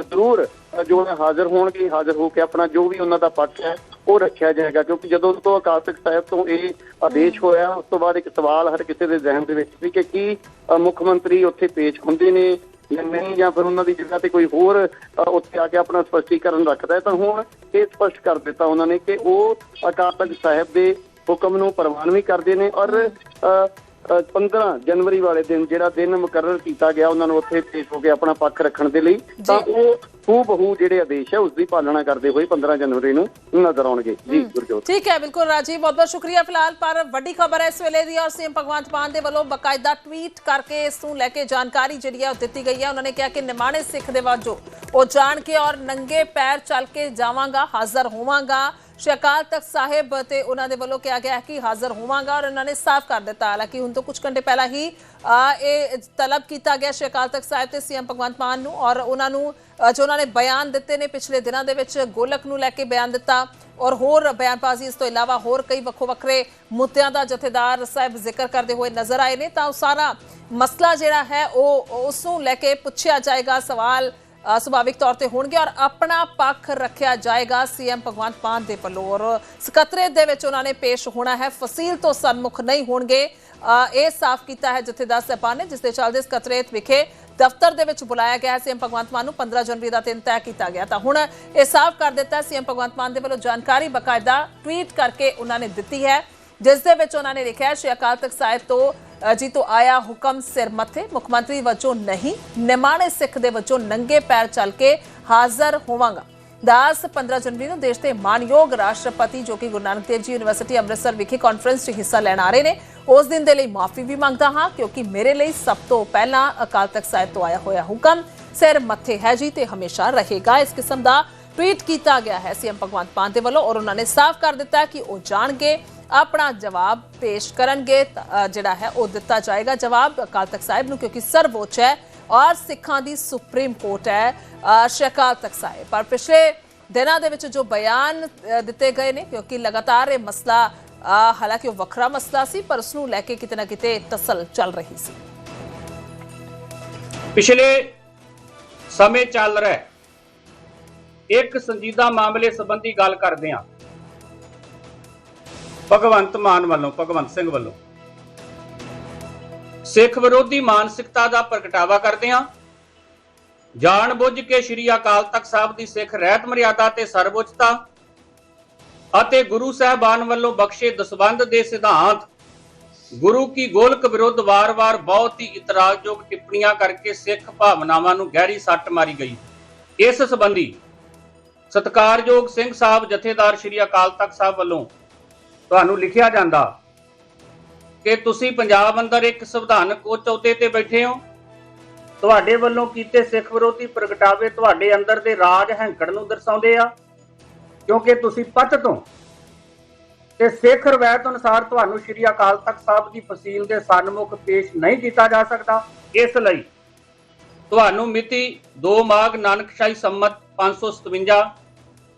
[SPEAKER 4] ਜ਼ਰੂਰ ਜੋ ਹੈ ਹਾਜ਼ਰ ਹੋਣਗੇ ਹਾਜ਼ਰ ਹੋ ਕੇ ਆਪਣਾ ਜੋ ਵੀ ਉਹਨਾਂ ਦਾ ਪੱਖ ਹੈ ਉਹ ਰੱਖਿਆ ਜਾਏਗਾ। ਕਿਉਂਕਿ ਜਦੋਂ ਤੋਂ ਅਕਾਲ ਸਾਹਿਬ ਤੋਂ ਇਹ ਆਦੇਸ਼ ਹੋਇਆ ਉਸ ਤੋਂ ਬਾਅਦ ਇੱਕ ਸਵਾਲ ਹਰ ਕਿਸੇ ਦੇ ਜ਼ਿਹਨ ਦੇ ਵਿੱਚ ਸੀ ਕਿ ਕੀ ਮੁੱਖ ਮੰਤਰੀ ਉੱਥੇ ਪੇਸ਼ ਹੁੰਦੇ ਨੇ ਜਾਂ ਨਹੀਂ ਜਾਂ ਫਿਰ ਉਹਨਾਂ ਦੀ ਜਗ੍ਹਾ ਤੇ ਕੋਈ ਹੋਰ ਉੱਥੇ ਆ ਕੇ ਆਪਣਾ ਸਪਸ਼ਟੀਕਰਨ ਰੱਖਦਾ ਤਾਂ ਹੁਣ ਇਹ ਸਪਸ਼ਟ ਕਰ ਦਿੱਤਾ ਉਹਨਾਂ ਨੇ ਕਿ ਉਹ ਅਕਾਲ ਤਖਤ ਸਾਹਿਬ ਦੇ ਹੁਕਮ ਨੂੰ ਪ੍ਰਵਾਨ ਵੀ ਕਰਦੇ ਨੇ ਔਰ ਅ, 15 ਜਨਵਰੀ ਵਾਲੇ ਦਿਨ ਜਿਹੜਾ ਦਿਨ ਮੁਕਰਰ ਕੀਤਾ ਗਿਆ ਉਹਨਾਂ ਨੂੰ ਉੱਥੇ ਪੇਸ਼ ਹੋ ਕੇ ਆਪਣਾ ਪੱਖ ਰੱਖਣ ਦੇ ਲਈ ਤਾਂ ਉਹ ਹੂ ਬਹੂ ਜਿਹੜੇ ਆਦੇਸ਼ ਹੈ ਉਸ ਦੀ ਪਾਲਣਾ ਕਰਦੇ ਹੋਏ 15 ਜਨਵਰੀ ਨੂੰ ਨਜ਼ਰ ਆਉਣਗੇ। ਜੀ ਗੁਰਜੋਤ।
[SPEAKER 1] ਠੀਕ ਹੈ ਬਿਲਕੁਲ ਰਾਜੀਵ ਬਹੁਤ ਬਹੁਤ ਸ਼ੁਕਰੀਆ ਫਿਲਹਾਲ ਪਰ ਵੱਡੀ ਖਬਰ ਹੈ ਇਸ ਵੇਲੇ ਦੀ ਔਰ ਸੀਐਮ ਭਗਵੰਤ ਮਾਨ ਦੇ ਵੱਲੋਂ ਬਕਾਇਦਾ ਟਵੀਟ ਕਰਕੇ ਇਸ ਨੂੰ ਲੈ ਕੇ ਜਾਣਕਾਰੀ ਜਿਹੜੀ ਹੈ ਉਹ ਦਿੱਤੀ ਗਈ ਹੈ। ਉਹਨਾਂ ਨੇ ਕਿਹਾ ਕਿ ਨਿਮਾਣੇ ਸਿੱਖ ਦੇ ਵਜੋਂ ਉਹ ਜਾਣ ਕੇ ਔਰ ਨੰਗੇ ਪੈਰ ਚੱਲ ਕੇ ਜਾਵਾਂਗਾ ਹਾਜ਼ਰ ਹੋਵਾਂਗਾ। ਸ਼੍ਰੀ ਅਕਾਲ ਤਖਤ ਸਾਹਿਬ ਤੇ ਉਹਨਾਂ ਦੇ ਵੱਲੋਂ ਕਿਹਾ ਗਿਆ ਕਿ ਹਾਜ਼ਰ ਹੋਵਾਂਗਾ ਔਰ ਉਹਨਾਂ ਨੇ ਸਾਫ਼ ਕਰ ਦਿੱਤਾ। ਹਾਲਾਂਕਿ ਹੁਣ ਤੋਂ ਕੁਝ ਘੰਟੇ ਪਹਿਲਾਂ ਹੀ ਇਹ ਤਲਬ ਕੀਤਾ ਗਿਆ ਸ਼੍ਰੀ ਅਕਾਲ ਤਖਤ ਸਾਹਿਬ ਤੇ ਸੀਐਮ ਭਗਵੰਤ ਮਾਨ ਨੂੰ ਔਰ ਉਹਨਾਂ ਨੂੰ ਜੋ ਉਹਨਾਂ ਨੇ ਬਿਆਨ ਦਿੱਤੇ ਨੇ ਪਿਛਲੇ ਦਿਨਾਂ ਦੇ ਵਿੱਚ ਗੋਲਕ ਨੂੰ ਲੈ ਕੇ ਬਿਆਨ ਦਿੱਤਾ ਔਰ ਹੋਰ ਬਿਆਨਬਾਜ਼ੀ ਇਸ ਤੋਂ ਇਲਾਵਾ ਹੋਰ ਕਈ ਵੱਖੋ ਵੱਖਰੇ ਮੁੱਦਿਆਂ ਦਾ ਜਥੇਦਾਰ ਸਾਹਿਬ ਜ਼ਿਕਰ ਕਰਦੇ ਹੋਏ ਨਜ਼ਰ ਆਏ ਨੇ ਤਾਂ ਉਹ ਸਾਰਾ ਮਸਲਾ ਜਿਹੜਾ ਹੈ ਉਹ ਉਸ ਨੂੰ ਲੈ ਕੇ ਪੁੱਛਿਆ ਜਾਏਗਾ ਸਵਾਲ ਸੁਭਾਵਿਕ ਤੌਰ ਤੇ ਹੋਣਗੇ ਔਰ ਆਪਣਾ ਪੱਖ ਰੱਖਿਆ ਜਾਏਗਾ ਸੀਐਮ ਭਗਵੰਤ ਮਾਨ ਦੇ ਵੱਲੋਂ ਔਰ ਸਕੱਤਰੇਤ ਦੇ ਵਿੱਚ ਉਹਨਾਂ ਨੇ ਪੇਸ਼ ਹੋਣਾ ਹੈ। ਫਸੀਲ ਤੋਂ ਸਨਮੁਖ ਨਹੀਂ ਹੋਣਗੇ। ਇਹ ਸਾਫ਼ ਕੀਤਾ ਹੈ ਜਥੇਦਾਰ ਸਾਹਿਬਾਨ ਨੇ, ਜਿਸ ਦੇ ਚੱਲਦੇ ਸਕੱਤਰੇਤ ਵਿਖੇ ਦਫ਼ਤਰ ਦੇ ਵਿੱਚ ਬੁਲਾਇਆ ਗਿਆ ਹੈ। ਸੀਐਮ ਭਗਵੰਤ ਮਾਨ ਨੂੰ 15 ਜਨਵਰੀ ਦਾ ਦਿਨ ਤੈਅ ਕੀਤਾ ਗਿਆ। ਤਾਂ ਹੁਣ ਇਹ ਸਾਫ਼ ਕਰ ਦਿੱਤਾ ਸੀਐਮ ਭਗਵੰਤ ਮਾਨ ਦੇ ਵੱਲੋਂ ਜਾਣਕਾਰੀ, ਬਕਾਇਦਾ ਟਵੀਟ ਕਰਕੇ ਉਹਨਾਂ ਨੇ ਦਿੱਤੀ ਹੈ। ਜਿਸ ਦੇ ਵਿੱਚ ਉਹਨਾਂ ਨੇ ਲਿਖਿਆ ਸ਼੍ਰੀ ਅਕਾਲ ਤਖਤ ਸਾਹਿਬ ਤੋਂ ਜੀ ਤੋਂ ਆਇਆ ਹੁਕਮ ਸਿਰ ਮੱਥੇ। ਮੁੱਖ ਮੰਤਰੀ ਵਜੋਂ ਨਹੀਂ, ਨਿਮਾਣੇ ਸਿੱਖ ਦੇ ਵਜੋਂ ਨੰਗੇ ਪੈਰ ਚੱਲ ਕੇ ਹਾਜ਼ਰ ਹੋਵਾਂਗਾ। 10 15 ਜਨਵਰੀ ਨੂੰ ਦੇਸ਼ ਦੇ ਮਾਨਯੋਗ ਰਾਸ਼ਟਰਪਤੀ, ਜੋ ਕਿ ਗੁਰੂ ਨਾਨਕ ਦੇਵ ਜੀ ਯੂਨੀਵਰਸਿਟੀ ਅੰਮ੍ਰਿਤਸਰ ਵਿਖੇ ਕਾਨਫਰੰਸ 'ਚ ਹਿੱਸਾ ਲੈਣ ਆ ਰਹੇ ਨੇ, ਉਸ ਦਿਨ ਦੇ ਲਈ ਮਾਫੀ ਵੀ ਮੰਗਦਾ ਹਾਂ, ਕਿਉਂਕਿ ਮੇਰੇ ਲਈ ਸਭ ਤੋਂ ਪਹਿਲਾਂ ਅਕਾਲ ਤਖਤ ਸਾਹਿਬ ਤੋਂ ਆਇਆ ਹੋਇਆ ਹੁਕਮ ਸਿਰ ਮੱਥੇ ਹੈ ਜੀ ਤੇ ਹਮੇਸ਼ਾ ਰਹੇਗਾ। ਇਸ ਕਿਸਮ ਦਾ ਟਵੀਟ ਕੀਤਾ ਗਿਆ ਹੈ। ਸੀਐਮ ਭਗਵੰਤ ਮਾਨ ਦੇ ਵੱਲੋਂ ਔਰ ਉਹਨਾਂ ਨੇ ਸਾਫ਼ ਕਰ ਦਿੱਤਾ ਕਿ ਉਹ ਜਾਣਗੇ ਆਪਣਾ ਜਵਾਬ ਪੇਸ਼ ਕਰਨਗੇ ਜਿਹੜਾ ਹੈ ਉਹ ਦਿੱਤਾ ਜਾਏਗਾ। ਜਵਾਬ ਅਕਾਲ ਤਖਤ ਸਾਹਿਬ ਨੂੰ ਕਿਉਂਕਿ ਸਰਵਉੱਚ ਹੈ ਔਰ ਸਿੱਖਾਂ ਦੀ ਸੁਪਰੀਮ ਕੋਰਟ ਹੈ ਅ, ਤਖਤ ਸਾਹਿਬ। ਪਰ ਪਿਛਲੇ ਦਿਨਾਂ ਦੇ ਵਿੱਚ ਜੋ ਬਿਆਨ ਦਿੱਤੇ ਗਏ ਨੇ ਕਿਉਂਕਿ ਲਗਾਤਾਰ ਇਹ ਮਸਲਾ ਅ, ਹਾਲਾਂਕਿ ਉਹ ਵੱਖਰਾ ਮਸਲਾ ਸੀ ਪਰ ਉਸ ਨੂੰ ਲੈ ਕੇ ਕਿਤੇ ਨਾ ਕਿਤੇ ਤਸਲ ਚੱਲ ਰਹੀ ਸੀ।
[SPEAKER 5] ਪਿਛਲੇ ਸਮੇਂ ਚੱਲ ਰਿਹਾ ਇੱਕ ਸੰਜੀਦਾ ਮਾਮਲੇ ਸੰਬੰਧੀ ਗੱਲ ਕਰਦੇ ਹਾਂ। ਭਗਵੰਤ ਮਾਨ ਵੱਲੋਂ, ਭਗਵੰਤ ਸਿੰਘ ਵੱਲੋਂ। ਸਿੱਖ ਵਿਰੋਧੀ ਮਾਨਸਿਕਤਾ ਦਾ ਪ੍ਰਗਟਾਵਾ ਕਰਦੇ ਹਾਂ। ਜਾਣ ਕੇ ਸ੍ਰੀ ਅਕਾਲ ਤਖਤ ਸਾਹਿਬ ਦੀ ਸਿੱਖ ਰਹਿਤ ਮਰਿਆਦਾ ਤੇ ਸਰਵਉੱਚਤਾ ਅਤੇ ਗੁਰੂ ਸਾਹਿਬਾਨ ਵੱਲੋਂ ਬਖਸ਼ੇ ਦਸਵੰਧ ਦੇ ਸਿਧਾਂਤ, ਗੁਰੂ ਕੀ ਗੋਲਕ ਵਿਰੁੱਧ ਵਾਰ-ਵਾਰ ਬਹੁਤ ਹੀ ਇਤਰਾਜ਼ਯੋਗ ਟਿੱਪਣੀਆਂ ਕਰਕੇ ਸਿੱਖ ਭਾਵਨਾਵਾਂ ਨੂੰ ਗਹਿਰੀ ਸੱਟ ਮਾਰੀ ਗਈ। ਇਸ ਸੰਬੰਧੀ ਸਤਕਾਰਯੋਗ ਸਿੰਘ ਸਾਹਿਬ ਜਥੇਦਾਰ ਸ੍ਰੀ ਅਕਾਲ ਤਖਤ ਸਾਹਿਬ ਵੱਲੋਂ ਤੁਹਾਨੂੰ ਲਿਖਿਆ ਜਾਂਦਾ ਕਿ ਤੁਸੀਂ ਪੰਜਾਬ ਅੰਦਰ ਇੱਕ ਸੰਵਿਧਾਨਕ ਉੱਚ ਅਹੁਦੇ ਤੇ ਬੈਠੇ ਹੋ। ਤੁਹਾਡੇ ਵੱਲੋਂ ਕੀਤੇ ਸਿੱਖ ਵਿਰੋਧੀ ਪ੍ਰਗਟਾਵੇ ਤੁਹਾਡੇ ਅੰਦਰ ਦੇ ਰਾਜ ਹੈਂਕੜ ਨੂੰ ਦਰਸਾਉਂਦੇ ਆ, ਕਿਉਂਕਿ ਤੁਸੀਂ ਪੱਟ ਤੋਂ ਤੇ ਸਿੱਖ ਰਵਾਇਤ ਅਨੁਸਾਰ ਤੁਹਾਨੂੰ ਸ਼੍ਰੀ ਅਕਾਲ ਤਖਤ ਸਾਹਿਬ ਦੀ ਫਸੀਲ ਦੇ ਸਨਮੁਖ ਪੇਸ਼ ਨਹੀਂ ਕੀਤਾ ਜਾ ਸਕਦਾ। ਇਸ ਲਈ ਤੁਹਾਨੂੰ ਮਿਤੀ 2 ਮਾਘ ਨਾਨਕਸ਼ਾਹੀ ਸੰਮਤ 557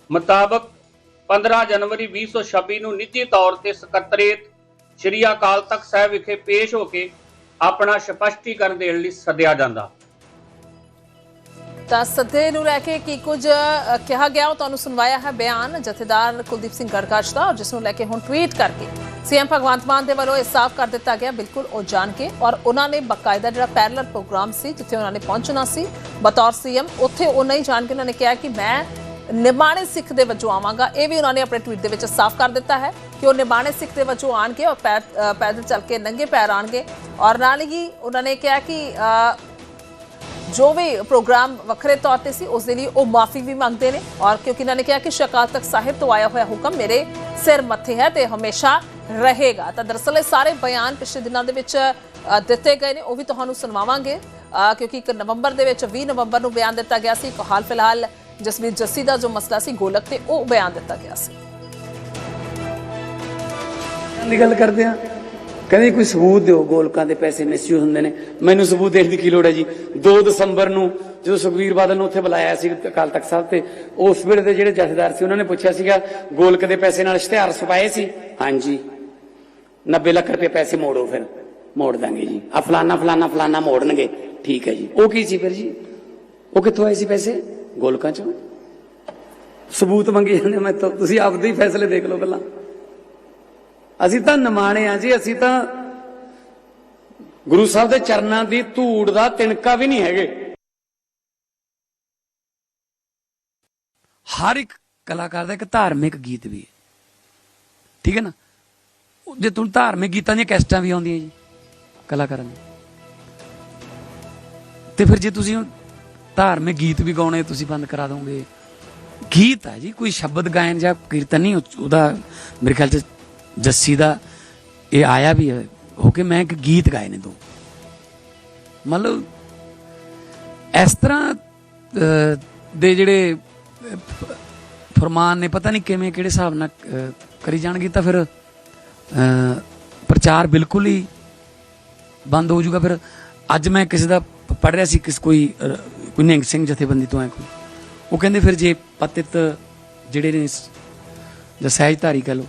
[SPEAKER 5] ਮੁਤਾਬਕ 15 ਜਨਵਰੀ 2026 ਨੂੰ ਨਿੱਜੀ ਤੌਰ ਤੇ ਸਕੱਤਰੇਤ ਸ਼੍ਰੀ ਅਕਾਲ ਤਖਤ ਸਾਹਿਬ ਵਿਖੇ ਪੇਸ਼ ਹੋ ਕੇ ਆਪਣਾ ਸਪਸ਼ਟੀਕਰਨ ਦੇਣ ਲਈ ਸੱਦਿਆ ਜਾਂਦਾ।
[SPEAKER 1] ਤਾਂ ਸੱਦੇ ਨੂੰ ਲੈ ਕੇ ਕੀ ਕੁਝ ਕਿਹਾ ਗਿਆ ਉਹ ਤੁਹਾਨੂੰ ਸੁਣਵਾਇਆ ਹੈ ਬਿਆਨ। ਜਥੇਦਾਰ ਕੁਲਦੀਪ ਸਿੰਘ ਗੜਕਾਸ਼ ਦਾ ਜਿਸ ਨੂੰ ਲੈ ਕੇ ਹੁਣ ਟਵੀਟ ਕਰਕੇ ਸੀਐਮ ਭਗਵੰਤ ਮਾਨ ਦੇ ਵੱਲੋਂ ਇਹ ਸਾਫ਼ ਕਰ ਦਿੱਤਾ ਗਿਆ, ਬਿਲਕੁਲ ਉਹ ਜਾਣ ਕੇ, ਔਰ ਉਹਨਾਂ ਨੇ ਬਕਾਇਦਾ ਜਿਹੜਾ ਪੈਰਲਲ ਪ੍ਰੋਗਰਾਮ ਸੀ, ਜਿੱਥੇ ਉਹਨਾਂ ਨੇ ਪਹੁੰਚਣਾ ਸੀ, ਬਤੌਰ ਸੀਐਮ, ਉੱਥੇ ਉਹ ਨਹੀਂ ਜਾਣ ਕੇ ਉਹਨਾਂ ਨੇ ਕਿਹਾ ਕਿ ਮੈਂ ਨਿਮਾਣੇ ਸਿੱਖ ਦੇ ਵਜੋਂ ਆਵਾਂਗਾ। ਇਹ ਵੀ ਉਹਨਾਂ ਨੇ ਆਪਣੇ ਟਵੀਟ ਦੇ ਵਿੱਚ ਸਾਫ਼ ਕਰ ਦਿੱਤਾ ਹੈ ਕਿ ਉਹ ਨਿਮਾਣੇ ਸਿੱਖ ਦੇ ਵਜੋਂ ਆਣਗੇ ਔਰ ਪੈਰ ਪੈਦਲ ਚੱਲ ਕੇ ਨੰਗੇ ਪੈਰ ਆਣਗੇ ਔਰ ਨਾਲ ਹੀ ਉਹਨਾਂ ਨੇ ਕਿਹਾ ਕਿ ਜੋ ਵੀ ਪ੍ਰੋਗਰਾਮ ਵੱਖਰੇ ਤੌਰ ਤੇ ਸੀ, ਉਸ ਦੇ ਲਈ ਉਹ ਮਾਫੀ ਵੀ ਮੰਗਦੇ ਨੇ। ਔਰ ਕਿਉਂਕਿ ਇਹਨਾਂ ਨੇ ਕਿਹਾ ਕਿ ਸ਼ਕਾਲ ਤੱਕ ਸਾਹਿਬ ਤੋਂ ਆਇਆ ਹੋਇਆ ਹੁਕਮ ਮੇਰੇ ਸਿਰ ਮੱਥੇ ਹੈ ਤੇ ਹਮੇਸ਼ਾ ਰਹੇਗਾ। ਤਾਂ ਦਰਅਸਲ ਇਹ ਸਾਰੇ ਬਿਆਨ ਪਿਛਲੇ ਦਿਨਾਂ ਦੇ ਵਿੱਚ ਦਿੱਤੇ ਗਏ ਨੇ, ਉਹ ਵੀ ਤੁਹਾਨੂੰ ਸੁਣਵਾਵਾਂਗੇ। ਕਿਉਂਕਿ ਇੱਕ ਨਵੰਬਰ ਦੇ ਵਿੱਚ 20 ਨਵੰਬਰ ਨੂੰ ਬਿਆਨ ਦਿੱਤਾ ਗਿਆ ਸੀ। ਹਾਲ ਫਿਲਹਾਲ ਜਸਵੀਰ ਜੱਸੀ ਦਾ ਜੋ ਮਸਲਾ ਸੀ, ਗੋਲਕ ਤੇ ਉਹ ਬਿਆਨ ਦਿੱਤਾ ਗਿਆ ਸੀ।
[SPEAKER 6] ਦੀ ਗੱਲ ਕਰਦੇ ਆ ਕਹਿੰਦੇ ਕੋਈ ਸਬੂਤ ਦਿਓ, ਗੋਲਕਾਂ ਦੇ ਪੈਸੇ ਮਿਸਯੂਜ਼ ਹੁੰਦੇ ਨੇ। ਮੈਨੂੰ ਸਬੂਤ ਦੇਣ ਦੀ ਕੀ ਲੋੜ ਹੈ ਜੀ? 2 ਦਸੰਬਰ ਨੂੰ ਜਦੋਂ ਸੁਖਵੀਰ ਬਾਦਲ ਨੂੰ ਉੱਥੇ ਬੁਲਾਇਆ ਸੀ ਅਕਾਲ ਤਖਤ ਸਾਹਿਬ ਤੇ, ਉਸ ਵੇਲੇ ਦੇ ਜਿਹੜੇ ਜਥੇਦਾਰ ਸੀ, ਉਹਨਾਂ ਨੇ ਪੁੱਛਿਆ ਸੀਗਾ, ਗੋਲਕ ਦੇ ਪੈਸੇ ਨਾਲ ਇਸ਼ਤਿਹਾਰ ਛਪਾਏ ਸੀ? ਹਾਂਜੀ। 90 ਲੱਖ ਰੁਪਏ ਪੈਸੇ ਮੋੜੋ ਫਿਰ। ਮੋੜ ਦਾਂਗੇ ਜੀ। ਆ ਫਲਾਨਾ ਫਲਾਨਾ ਫਲਾਨਾ ਮੋੜਨਗੇ। ਠੀਕ ਹੈ ਜੀ। ਉਹ ਕੀ ਸੀ ਫਿਰ ਜੀ? ਉਹ ਕਿੱਥੋਂ ਆਏ ਸੀ ਪੈਸੇ? ਗੋਲਕਾਂ ਚੋਂ? ਸਬੂਤ ਮੰਗੇ ਜਾਂਦੇ ਮੈਂ ਤਾਂ ਤੁਸੀਂ ਆਪਦੇ ਹੀ ਫੈਸਲੇ ਦੇਖ ਲਓ ਪਹਿਲਾਂ। ਅਸੀਂ ਤਾਂ ਨਿਮਾਣੇ ਆ ਜੀ, ਅਸੀਂ ਤਾਂ ਗੁਰੂ ਸਾਹਿਬ ਦੇ ਚਰਨਾਂ ਦੀ ਧੂੜ ਦਾ ਤਿਣਕਾ ਵੀ ਨਹੀਂ ਹੈਗੇ। ਹਰ ਇੱਕ ਕਲਾਕਾਰ ਦਾ ਇੱਕ ਧਾਰਮਿਕ ਗੀਤ ਵੀ ਹੈ। ਠੀਕ ਹੈ ਨਾ? ਜੇ ਤੁਹਾਨੂੰ ਧਾਰਮਿਕ ਗੀਤਾਂ ਦੀਆਂ ਕੈਸਟਾਂ ਵੀ ਆਉਂਦੀਆਂ ਜੀ, ਕਲਾਕਾਰਾਂ ਦੀ ਤੇ ਫਿਰ ਜੇ ਤੁਸੀਂ ਧਾਰਮਿਕ ਗੀਤ ਵੀ ਗਾਉਣੇ ਤੁਸੀਂ ਬੰਦ ਕਰਾ ਦੋਗੇ। ਗੀਤ ਹੈ ਜੀ ਕੋਈ ਸ਼ਬਦ ਗਾਇਨ ਜਾਂ ਕੀਰਤਨ ਨਹੀਂ ਉਹਦਾ ਮੇਰੇ ਖਿਆਲ ਚ ਜੱਸੀ ਦਾ ਇਹ ਆਇਆ ਵੀ ਹੈ ਹੋ ਕੇ ਮੈਂ ਇੱਕ ਗੀਤ ਗਾਏ ਨੇ ਦੋ। ਮਤਲਬ ਇਸ ਤਰ੍ਹਾਂ ਦੇ ਜਿਹੜੇ ਅਹ, ਫਰਮਾਨ ਨੇ ਪਤਾ ਨਹੀਂ ਕਿਵੇਂ ਕਿਹੜੇ ਹਿਸਾਬ ਨਾਲ ਕਰੀ ਜਾਣਗੇ ਤਾਂ ਫਿਰ ਪ੍ਰਚਾਰ ਬਿਲਕੁਲ ਹੀ ਬੰਦ ਹੋ ਜਾਊਗਾ। ਫਿਰ ਅੱਜ ਮੈਂ ਕਿਸੇ ਦਾ ਪੜ ਰਿਹਾ ਸੀ ਕਿਸ ਕੋਈ ਕੋਈ ਨਿਹੰਗ ਸਿੰਘ ਜਥੇਬੰਦੀ ਤੋਂ ਹੈ ਕੋਈ ਉਹ ਕਹਿੰਦੇ ਫਿਰ ਜੇ ਪਤਿਤ ਜਿਹੜੇ ਨੇ ਜਾਂ ਸਹਿਜਧਾਰੀ ਕਹ ਲੋ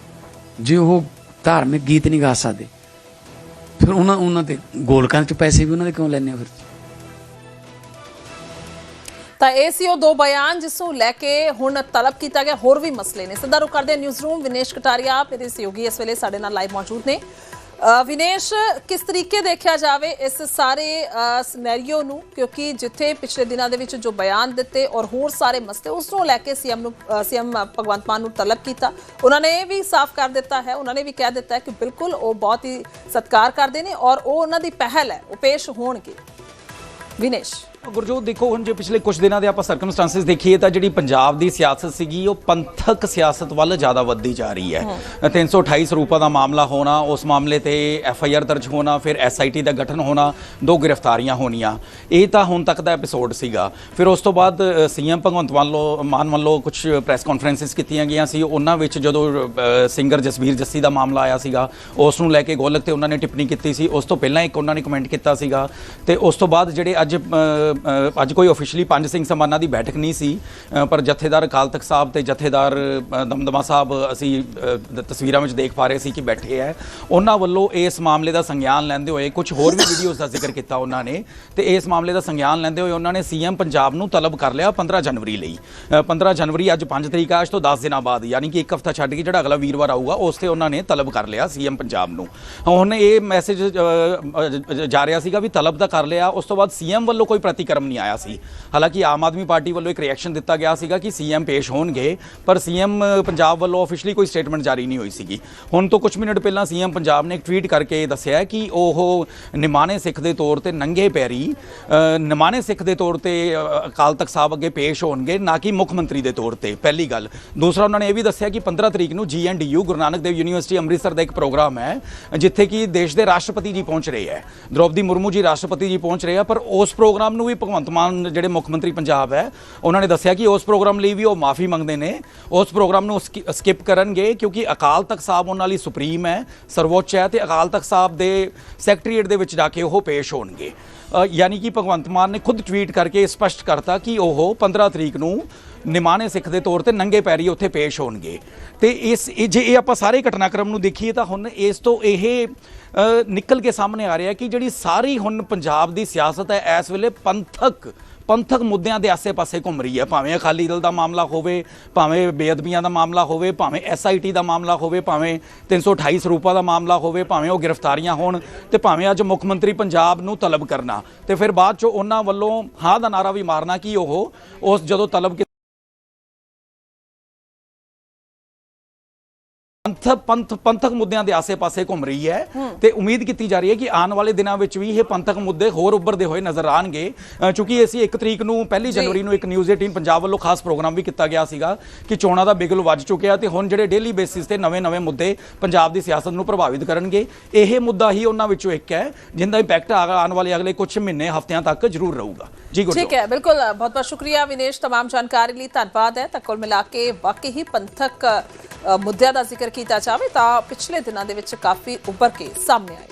[SPEAKER 6] ਜੇ ਉਹ ਧਾਰਮਿਕ ਗੀਤ ਨਹੀਂ ਗਾ ਸਕਦੇ, ਫਿਰ ਉਹਨਾਂ ਉਹਨਾਂ ਦੇ ਗੋਲਕਾਂ ਚ ਪੈਸੇ ਵੀ ਉਹਨਾਂ ਦੇ ਕਿਉਂ ਲੈਣੇ ਫਿਰ?
[SPEAKER 1] ਤਾਂ ਇਹ ਸੀ ਉਹ ਦੋ ਬਿਆਨ ਜਿਸ ਨੂੰ ਲੈ ਕੇ ਹੁਣ ਤਲਬ ਕੀਤਾ ਗਿਆ ਹੋਰ ਵੀ ਮਸਲੇ ਨੇ। ਸਿੱਧਾ ਰੁਕ ਕਰਦੇ ਨਿਊਜ਼ ਰੂਮ, ਵਿਨੇਸ਼ ਕਟਾਰੀਆ, ਮੇਰੇ ਸਹਿਯੋਗੀ ਇਸ ਵੇਲੇ ਸਾਡੇ ਨਾਲ ਲਾਈਵ ਮੌਜੂਦ ਨੇ। ਵਿਨੇਸ਼, ਕਿਸ ਤਰੀਕੇ ਦੇਖਿਆ ਜਾਵੇ ਇਸ ਸਾਰੇ ਸਿਨੈਰੀਓ ਨੂੰ? ਕਿਉਂਕਿ ਜਿੱਥੇ ਪਿਛਲੇ ਦਿਨਾਂ ਦੇ ਵਿੱਚ ਜੋ ਬਿਆਨ ਦਿੱਤੇ ਔਰ ਹੋਰ ਸਾਰੇ ਮਸਲੇ, ਉਸ ਨੂੰ ਲੈ ਕੇ ਸੀਐਮ ਨੂੰ ਸੀਐਮ ਭਗਵੰਤ ਮਾਨ ਨੂੰ ਤਲਬ ਕੀਤਾ। ਉਹਨਾਂ ਨੇ ਇਹ ਵੀ ਸਾਫ਼ ਕਰ ਦਿੱਤਾ ਹੈ, ਉਹਨਾਂ ਨੇ ਵੀ ਕਹਿ ਦਿੱਤਾ ਕਿ ਬਿਲਕੁਲ ਉਹ ਬਹੁਤ ਹੀ ਸਤਿਕਾਰ ਕਰਦੇ ਨੇ ਔਰ ਉਹ ਉਹਨਾਂ ਦੀ ਪਹਿਲ ਹੈ, ਉਹ ਪੇਸ਼ ਹੋਣਗੇ। ਵਿਨੇਸ਼।
[SPEAKER 7] ਗੁਰਜੋਤ ਦੇਖੋ ਹੁਣ ਜੇ ਪਿਛਲੇ ਕੁਝ ਦਿਨਾਂ ਦੇ ਆਪਾਂ ਸਰਕਮਸਟੈਂਸਸ ਦੇਖੀਏ ਤਾਂ ਜਿਹੜੀ ਪੰਜਾਬ ਦੀ ਸਿਆਸਤ ਸੀਗੀ ਉਹ ਪੰਥਕ ਸਿਆਸਤ ਵੱਲ ਜ਼ਿਆਦਾ ਵੱਧਦੀ ਜਾ ਰਹੀ ਹੈ। 328 ਸਰੂਪਾਂ ਦਾ ਮਾਮਲਾ ਹੋਣਾ ਉਸ ਮਾਮਲੇ ਤੇ ਐਫ ਆਈ ਆਰ ਦਰਜ ਹੋਣਾ ਫਿਰ ਐਸ ਆਈ ਟੀ ਦਾ ਗਠਨ ਹੋਣਾ ਦੋ ਗ੍ਰਿਫਤਾਰੀਆਂ ਹੋਣੀਆਂ। ਇਹ ਤਾਂ ਹੁਣ ਤੱਕ ਦਾ ਐਪੀਸੋਡ ਸੀਗਾ। ਫਿਰ ਉਸ ਤੋਂ ਬਾਅਦ ਸੀਐਮ ਭਗਵੰਤ ਵੱਲੋਂ ਮਾਨ ਵੱਲੋਂ ਕੁਝ ਪ੍ਰੈਸ ਕਾਨਫਰੰਸਿਸ ਕੀਤੀਆਂ ਗਈਆਂ ਸੀ। ਉਹਨਾਂ ਵਿੱਚ ਜਦੋਂ ਸਿੰਗਰ ਜਸਵੀਰ ਜੱਸੀ ਦਾ ਮਾਮਲਾ ਆਇਆ ਸੀਗਾ ਉਸ ਨੂੰ ਲੈ ਕੇ ਗੋਲਕ ਤੇ ਉਹਨਾਂ ਨੇ ਟਿੱਪਣੀ ਕੀਤੀ ਸੀ। ਉਸ ਤੋਂ ਪਹਿਲਾਂ ਇੱਕ ਉਹਨਾਂ ਨੇ ਕਮੈਂਟ ਕੀਤਾ ਸੀਗਾ। ਤੇ ਉਸ ਤੋਂ ਬਾਅਦ ਜਿਹੜੇ ਅੱਜ ਅੱਜ ਕੋਈ ਅਫੀਸ਼ੀਅਲੀ ਪੰਜ ਸਿੰਘ ਸਮਾਨਾ ਦੀ ਬੈਠਕ ਨਹੀਂ ਸੀ ਪਰ ਜਥੇਦਾਰ ਅਕਾਲ ਤਖਤ ਸਾਹਿਬ ਤੇ ਜਥੇਦਾਰ ਦਮਦਮਾ ਸਾਹਿਬ ਅਸੀਂ ਤਸਵੀਰਾਂ ਵਿੱਚ ਦੇਖ ਪਾ ਰਹੇ ਸੀ ਕਿ ਬੈਠੇ ਹੈ। ਉਹਨਾਂ ਵੱਲੋਂ ਇਸ ਮਾਮਲੇ ਦਾ ਸੰਗਿਆਨ ਲੈਂਦੇ ਹੋਏ ਕੁਝ ਹੋਰ ਵੀ ਵੀਡੀਓਜ਼ ਦਾ ਜ਼ਿਕਰ ਕੀਤਾ ਉਹਨਾਂ ਨੇ। ਤੇ ਇਸ ਮਾਮਲੇ ਦਾ ਸੰਗਿਆਨ ਲੈਂਦੇ ਹੋਏ ਉਹਨਾਂ ਨੇ ਸੀਐਮ ਪੰਜਾਬ ਨੂੰ ਤਲਬ ਕਰ ਲਿਆ 15 ਜਨਵਰੀ ਲਈ। ਅ, 15 ਜਨਵਰੀ ਅੱਜ 5 ਤਰੀਕ ਆ ਅੱਜ ਤੋਂ 10 ਦਿਨਾਂ ਬਾਅਦ ਯਾਨੀ ਕਿ ਇੱਕ ਹਫਤਾ ਛੱਡ ਕੇ ਜਿਹੜਾ ਅਗਲਾ ਵੀਰਵਾਰ ਆਊਗਾ ਉਸ ਤੇ ਉਹਨਾਂ ਨੇ ਤਲਬ ਕਰ ਲਿਆ ਸੀਐਮ ਪੰਜਾਬ ਨੂੰ। ਹੁਣ ਇਹ ਮੈਸੇਜ ਜਾ ਰਿਹਾ ਸੀਗਾ ਵੀ ਤਲਬ ਤਾਂ ਕਰ ਲਿਆ ਉਸ ਤੋਂ ਬਾਅਦ ਸੀਐਮ ਵੱਲੋਂ ਕੋਈ ਪ੍ਰਤੀ ਪ੍ਰਤੀਕਰਮ ਨਹੀਂ ਆਇਆ ਸੀ। ਹਾਲਾਂਕਿ ਆਮ ਆਦਮੀ ਪਾਰਟੀ ਵੱਲੋਂ ਇੱਕ ਰਿਐਕਸ਼ਨ ਦਿੱਤਾ ਗਿਆ ਸੀਗਾ ਕਿ ਸੀਐਮ ਪੇਸ਼ ਹੋਣਗੇ, ਪਰ ਸੀਐਮ ਪੰਜਾਬ ਵੱਲੋਂ ਅਫੀਸ਼ੀਅਲੀ ਕੋਈ ਸਟੇਟਮੈਂਟ ਜਾਰੀ ਨਹੀਂ ਹੋਈ ਸੀਗੀ। ਹੁਣ ਤੋਂ ਕੁਝ ਮਿੰਟ ਪਹਿਲਾਂ ਸੀਐਮ ਪੰਜਾਬ ਨੇ ਇੱਕ ਟਵੀਟ ਕਰਕੇ ਦੱਸਿਆ ਕਿ ਉਹ ਨਿਮਾਣੇ ਸਿੱਖ ਦੇ ਤੌਰ ਤੇ ਨੰਗੇ ਪੈਰੀ ਨਿਮਾਣੇ ਸਿੱਖ ਦੇ ਤੌਰ ਤੇ ਅਕਾਲ ਤਖਤ ਸਾਹਿਬ ਅੱਗੇ ਪੇਸ਼ ਹੋਣਗੇ, ਨਾ ਕਿ ਮੁੱਖ ਮੰਤਰੀ ਦੇ ਤੌਰ ਤੇ। ਪਹਿਲੀ ਗੱਲ। ਦੂਸਰਾ, ਉਹਨਾਂ ਨੇ ਇਹ ਵੀ ਦੱਸਿਆ ਕਿ 15 ਤਰੀਕ ਨੂੰ ਜੀਐਨਡੀਯੂ ਗੁਰੂ ਨਾਨਕ ਦੇਵ ਯੂਨੀਵਰਸਿਟੀ ਅੰਮ੍ਰਿਤਸਰ ਦਾ ਇੱਕ ਪ੍ਰੋਗਰਾਮ ਹੈ, ਜਿੱਥੇ ਕਿ ਦੇਸ਼ ਦੇ ਰਾਸ਼ਟਰਪਤੀ ਜੀ ਪਹੁੰਚ ਰਹੇ ਹੈ। ਦ੍ਰੋਪਦੀ ਮੁਰਮੂ ਜੀ ਰਾਸ਼ਟਰਪਤੀ ਜੀ ਪਹੁੰਚ ਰਹੇ ਆ, ਪਰ ਉਸ ਪ੍ਰੋਗਰਾਮ ਨੂੰ ਵੀ ਭਗਵੰਤ ਮਾਨ ਜਿਹੜੇ ਮੁੱਖ ਮੰਤਰੀ ਪੰਜਾਬ ਹੈ, ਉਹਨਾਂ ਨੇ ਦੱਸਿਆ ਕਿ ਉਸ ਪ੍ਰੋਗਰਾਮ ਲਈ ਵੀ ਉਹ ਮਾਫੀ ਮੰਗਦੇ ਨੇ। ਉਸ ਪ੍ਰੋਗਰਾਮ ਨੂੰ ਸਕਿਪ ਕਰਨਗੇ ਕਿਉਂਕਿ ਅਕਾਲ ਤਖਤ ਸਾਹਿਬ ਉਹਨਾਂ ਲਈ ਸੁਪਰੀਮ ਹੈ, ਸਰਵੋੱਚ ਹੈ ਤੇ ਅਕਾਲ ਤਖਤ ਸਾਹਿਬ ਦੇ ਸੈਕਟਰੀਏਟ ਦੇ ਵਿੱਚ ਜਾ ਕੇ ਉਹ ਪੇਸ਼ ਹੋਣਗੇ। ਯਾਨੀ ਕਿ ਭਗਵੰਤ ਮਾਨ ਨੇ ਖੁਦ ਟਵੀਟ ਕਰਕੇ ਸਪਸ਼ਟ ਕਰਤਾ ਕਿ ਉਹ 15 ਤਰੀਕ ਨੂੰ ਨਿਮਾਣੇ ਸਿੱਖ ਦੇ ਤੌਰ ਤੇ ਨੰਗੇ ਪੈਰੀ ਉੱਥੇ ਪੇਸ਼ ਹੋਣਗੇ। ਤੇ ਇਸ ਇਹ ਜੇ ਇਹ ਆਪਾਂ ਸਾਰੇ ਘਟਨਾਕ੍ਰਮ ਨੂੰ ਦੇਖੀਏ ਤਾਂ ਹੁਣ ਇਸ ਤੋਂ ਇਹ ਨਿਕਲ ਕੇ ਸਾਹਮਣੇ ਆ ਰਿਹਾ ਕਿ ਜਿਹੜੀ ਸਾਰੀ ਹੁਣ ਪੰਜਾਬ ਦੀ ਸਿਆਸਤ ਹੈ, ਇਸ ਵੇਲੇ ਪੰਥਕ ਪੰਥਕ ਮੁੱਦਿਆਂ ਦੇ ਆਸੇ-ਪਾਸੇ ਘੁੰਮ ਰਹੀ ਹੈ। ਭਾਵੇਂ ਅਕਾਲੀ ਦਲ ਦਾ ਮਾਮਲਾ ਹੋਵੇ, ਭਾਵੇਂ ਬੇਅਦਬੀਆਂ ਦਾ ਮਾਮਲਾ ਹੋਵੇ, ਭਾਵੇਂ ਐਸਆਈਟੀ ਦਾ ਮਾਮਲਾ ਹੋਵੇ, ਭਾਵੇਂ 328 ਸਰੂਪਾਂ ਦਾ ਮਾਮਲਾ ਹੋਵੇ, ਭਾਵੇਂ ਉਹ ਗ੍ਰਿਫਤਾਰੀਆਂ ਹੋਣ ਤੇ ਭਾਵੇਂ ਅੱਜ ਮੁੱਖ ਮੰਤਰੀ ਪੰਜਾਬ ਨੂੰ ਤਲਬ ਕਰਨਾ। ਤੇ ਫਿਰ ਬਾਅਦ ਚ ਉਹਨਾਂ ਵੱਲੋਂ ਹਾਂ ਦਾ ਨਾਰਾ ਵੀ ਮਾਰਨਾ ਕਿ ਉਹ, ਉਸ ਜਦੋਂ ਤਲਬ ਪੰਥ ਪੰਥ ਪੰਥਕ ਮੁੱਦਿਆਂ ਦੇ ਆਸੇ-ਪਾਸੇ ਘੁੰਮ ਰਹੀ ਹੈ ਤੇ ਉਮੀਦ ਕੀਤੀ ਜਾ ਰਹੀ ਹੈ ਕਿ ਆਉਣ ਵਾਲੇ ਦਿਨਾਂ ਵਿੱਚ ਵੀ ਇਹ ਪੰਥਕ ਮੁੱਦੇ ਹੋਰ ਉੱਭਰਦੇ ਹੋਏ ਨਜ਼ਰ ਆਣਗੇ ਕਿਉਂਕਿ ਅਸੀਂ 1 ਤਰੀਕ ਨੂੰ ਪਹਿਲੀ ਜਨਵਰੀ ਨੂੰ ਇੱਕ ਨਿਊਜ਼ 18 ਪੰਜਾਬ ਵੱਲੋਂ ਖਾਸ ਪ੍ਰੋਗਰਾਮ ਵੀ ਕੀਤਾ ਗਿਆ ਸੀਗਾ ਕਿ ਚੋਣਾਂ ਦਾ ਬਿਗਲ ਵੱਜ ਚੁੱਕਿਆ ਤੇ ਹੁਣ ਜਿਹੜੇ ਡੇਲੀ ਬੇਸਿਸ ਤੇ ਨਵੇਂ-ਨਵੇਂ ਮੁੱਦੇ ਪੰਜਾਬ ਦੀ ਸਿਆਸਤ ਨੂੰ ਪ੍ਰਭਾਵਿਤ ਕਰਨਗੇ ਇਹ ਮੁੱਦਾ ਹੀ ਉਹਨਾਂ ਵਿੱਚੋਂ ਇੱਕ ਹੈ ਜਿੰਦਾ ਇੰਪੈਕਟ ਆਉਣ ਵਾਲੇ ਅਗਲੇ ਕੁਝ ਮਹੀਨੇ ਹਫ਼ਤਿਆਂ ਤੱਕ ਜ਼ਰੂਰ ਰਹੂਗਾ ਜੀ ਗੁਰਜੋਤ
[SPEAKER 1] ਠੀਕ ਹੈ ਬਿਲਕੁਲ ਬਹੁਤ ਬਹੁਤ ਸ਼ੁਕਰੀਆ ਵਿਨੇਸ਼ तमाम ਜਾਣਕਾਰੀ ਲਈ ਧੰਨਵਾਦ ਹੈ ਤਾਂ ਕੁੱਲ ਮਿਲਾ ਕੇ ਵਾਕਈ ਹੀ ਪੰਥਕ ਅ, ਮੁੱਦਿਆਂ ਦਾ ਜ਼ਿਕਰ ਕੀਤਾ ਜਾਵੇ ਤਾਂ ਪਿਛਲੇ ਦਿਨਾਂ ਦੇ ਵਿੱਚ ਕਾਫੀ ਉੱਭਰ ਕੇ ਸਾਹਮਣੇ ਆਏ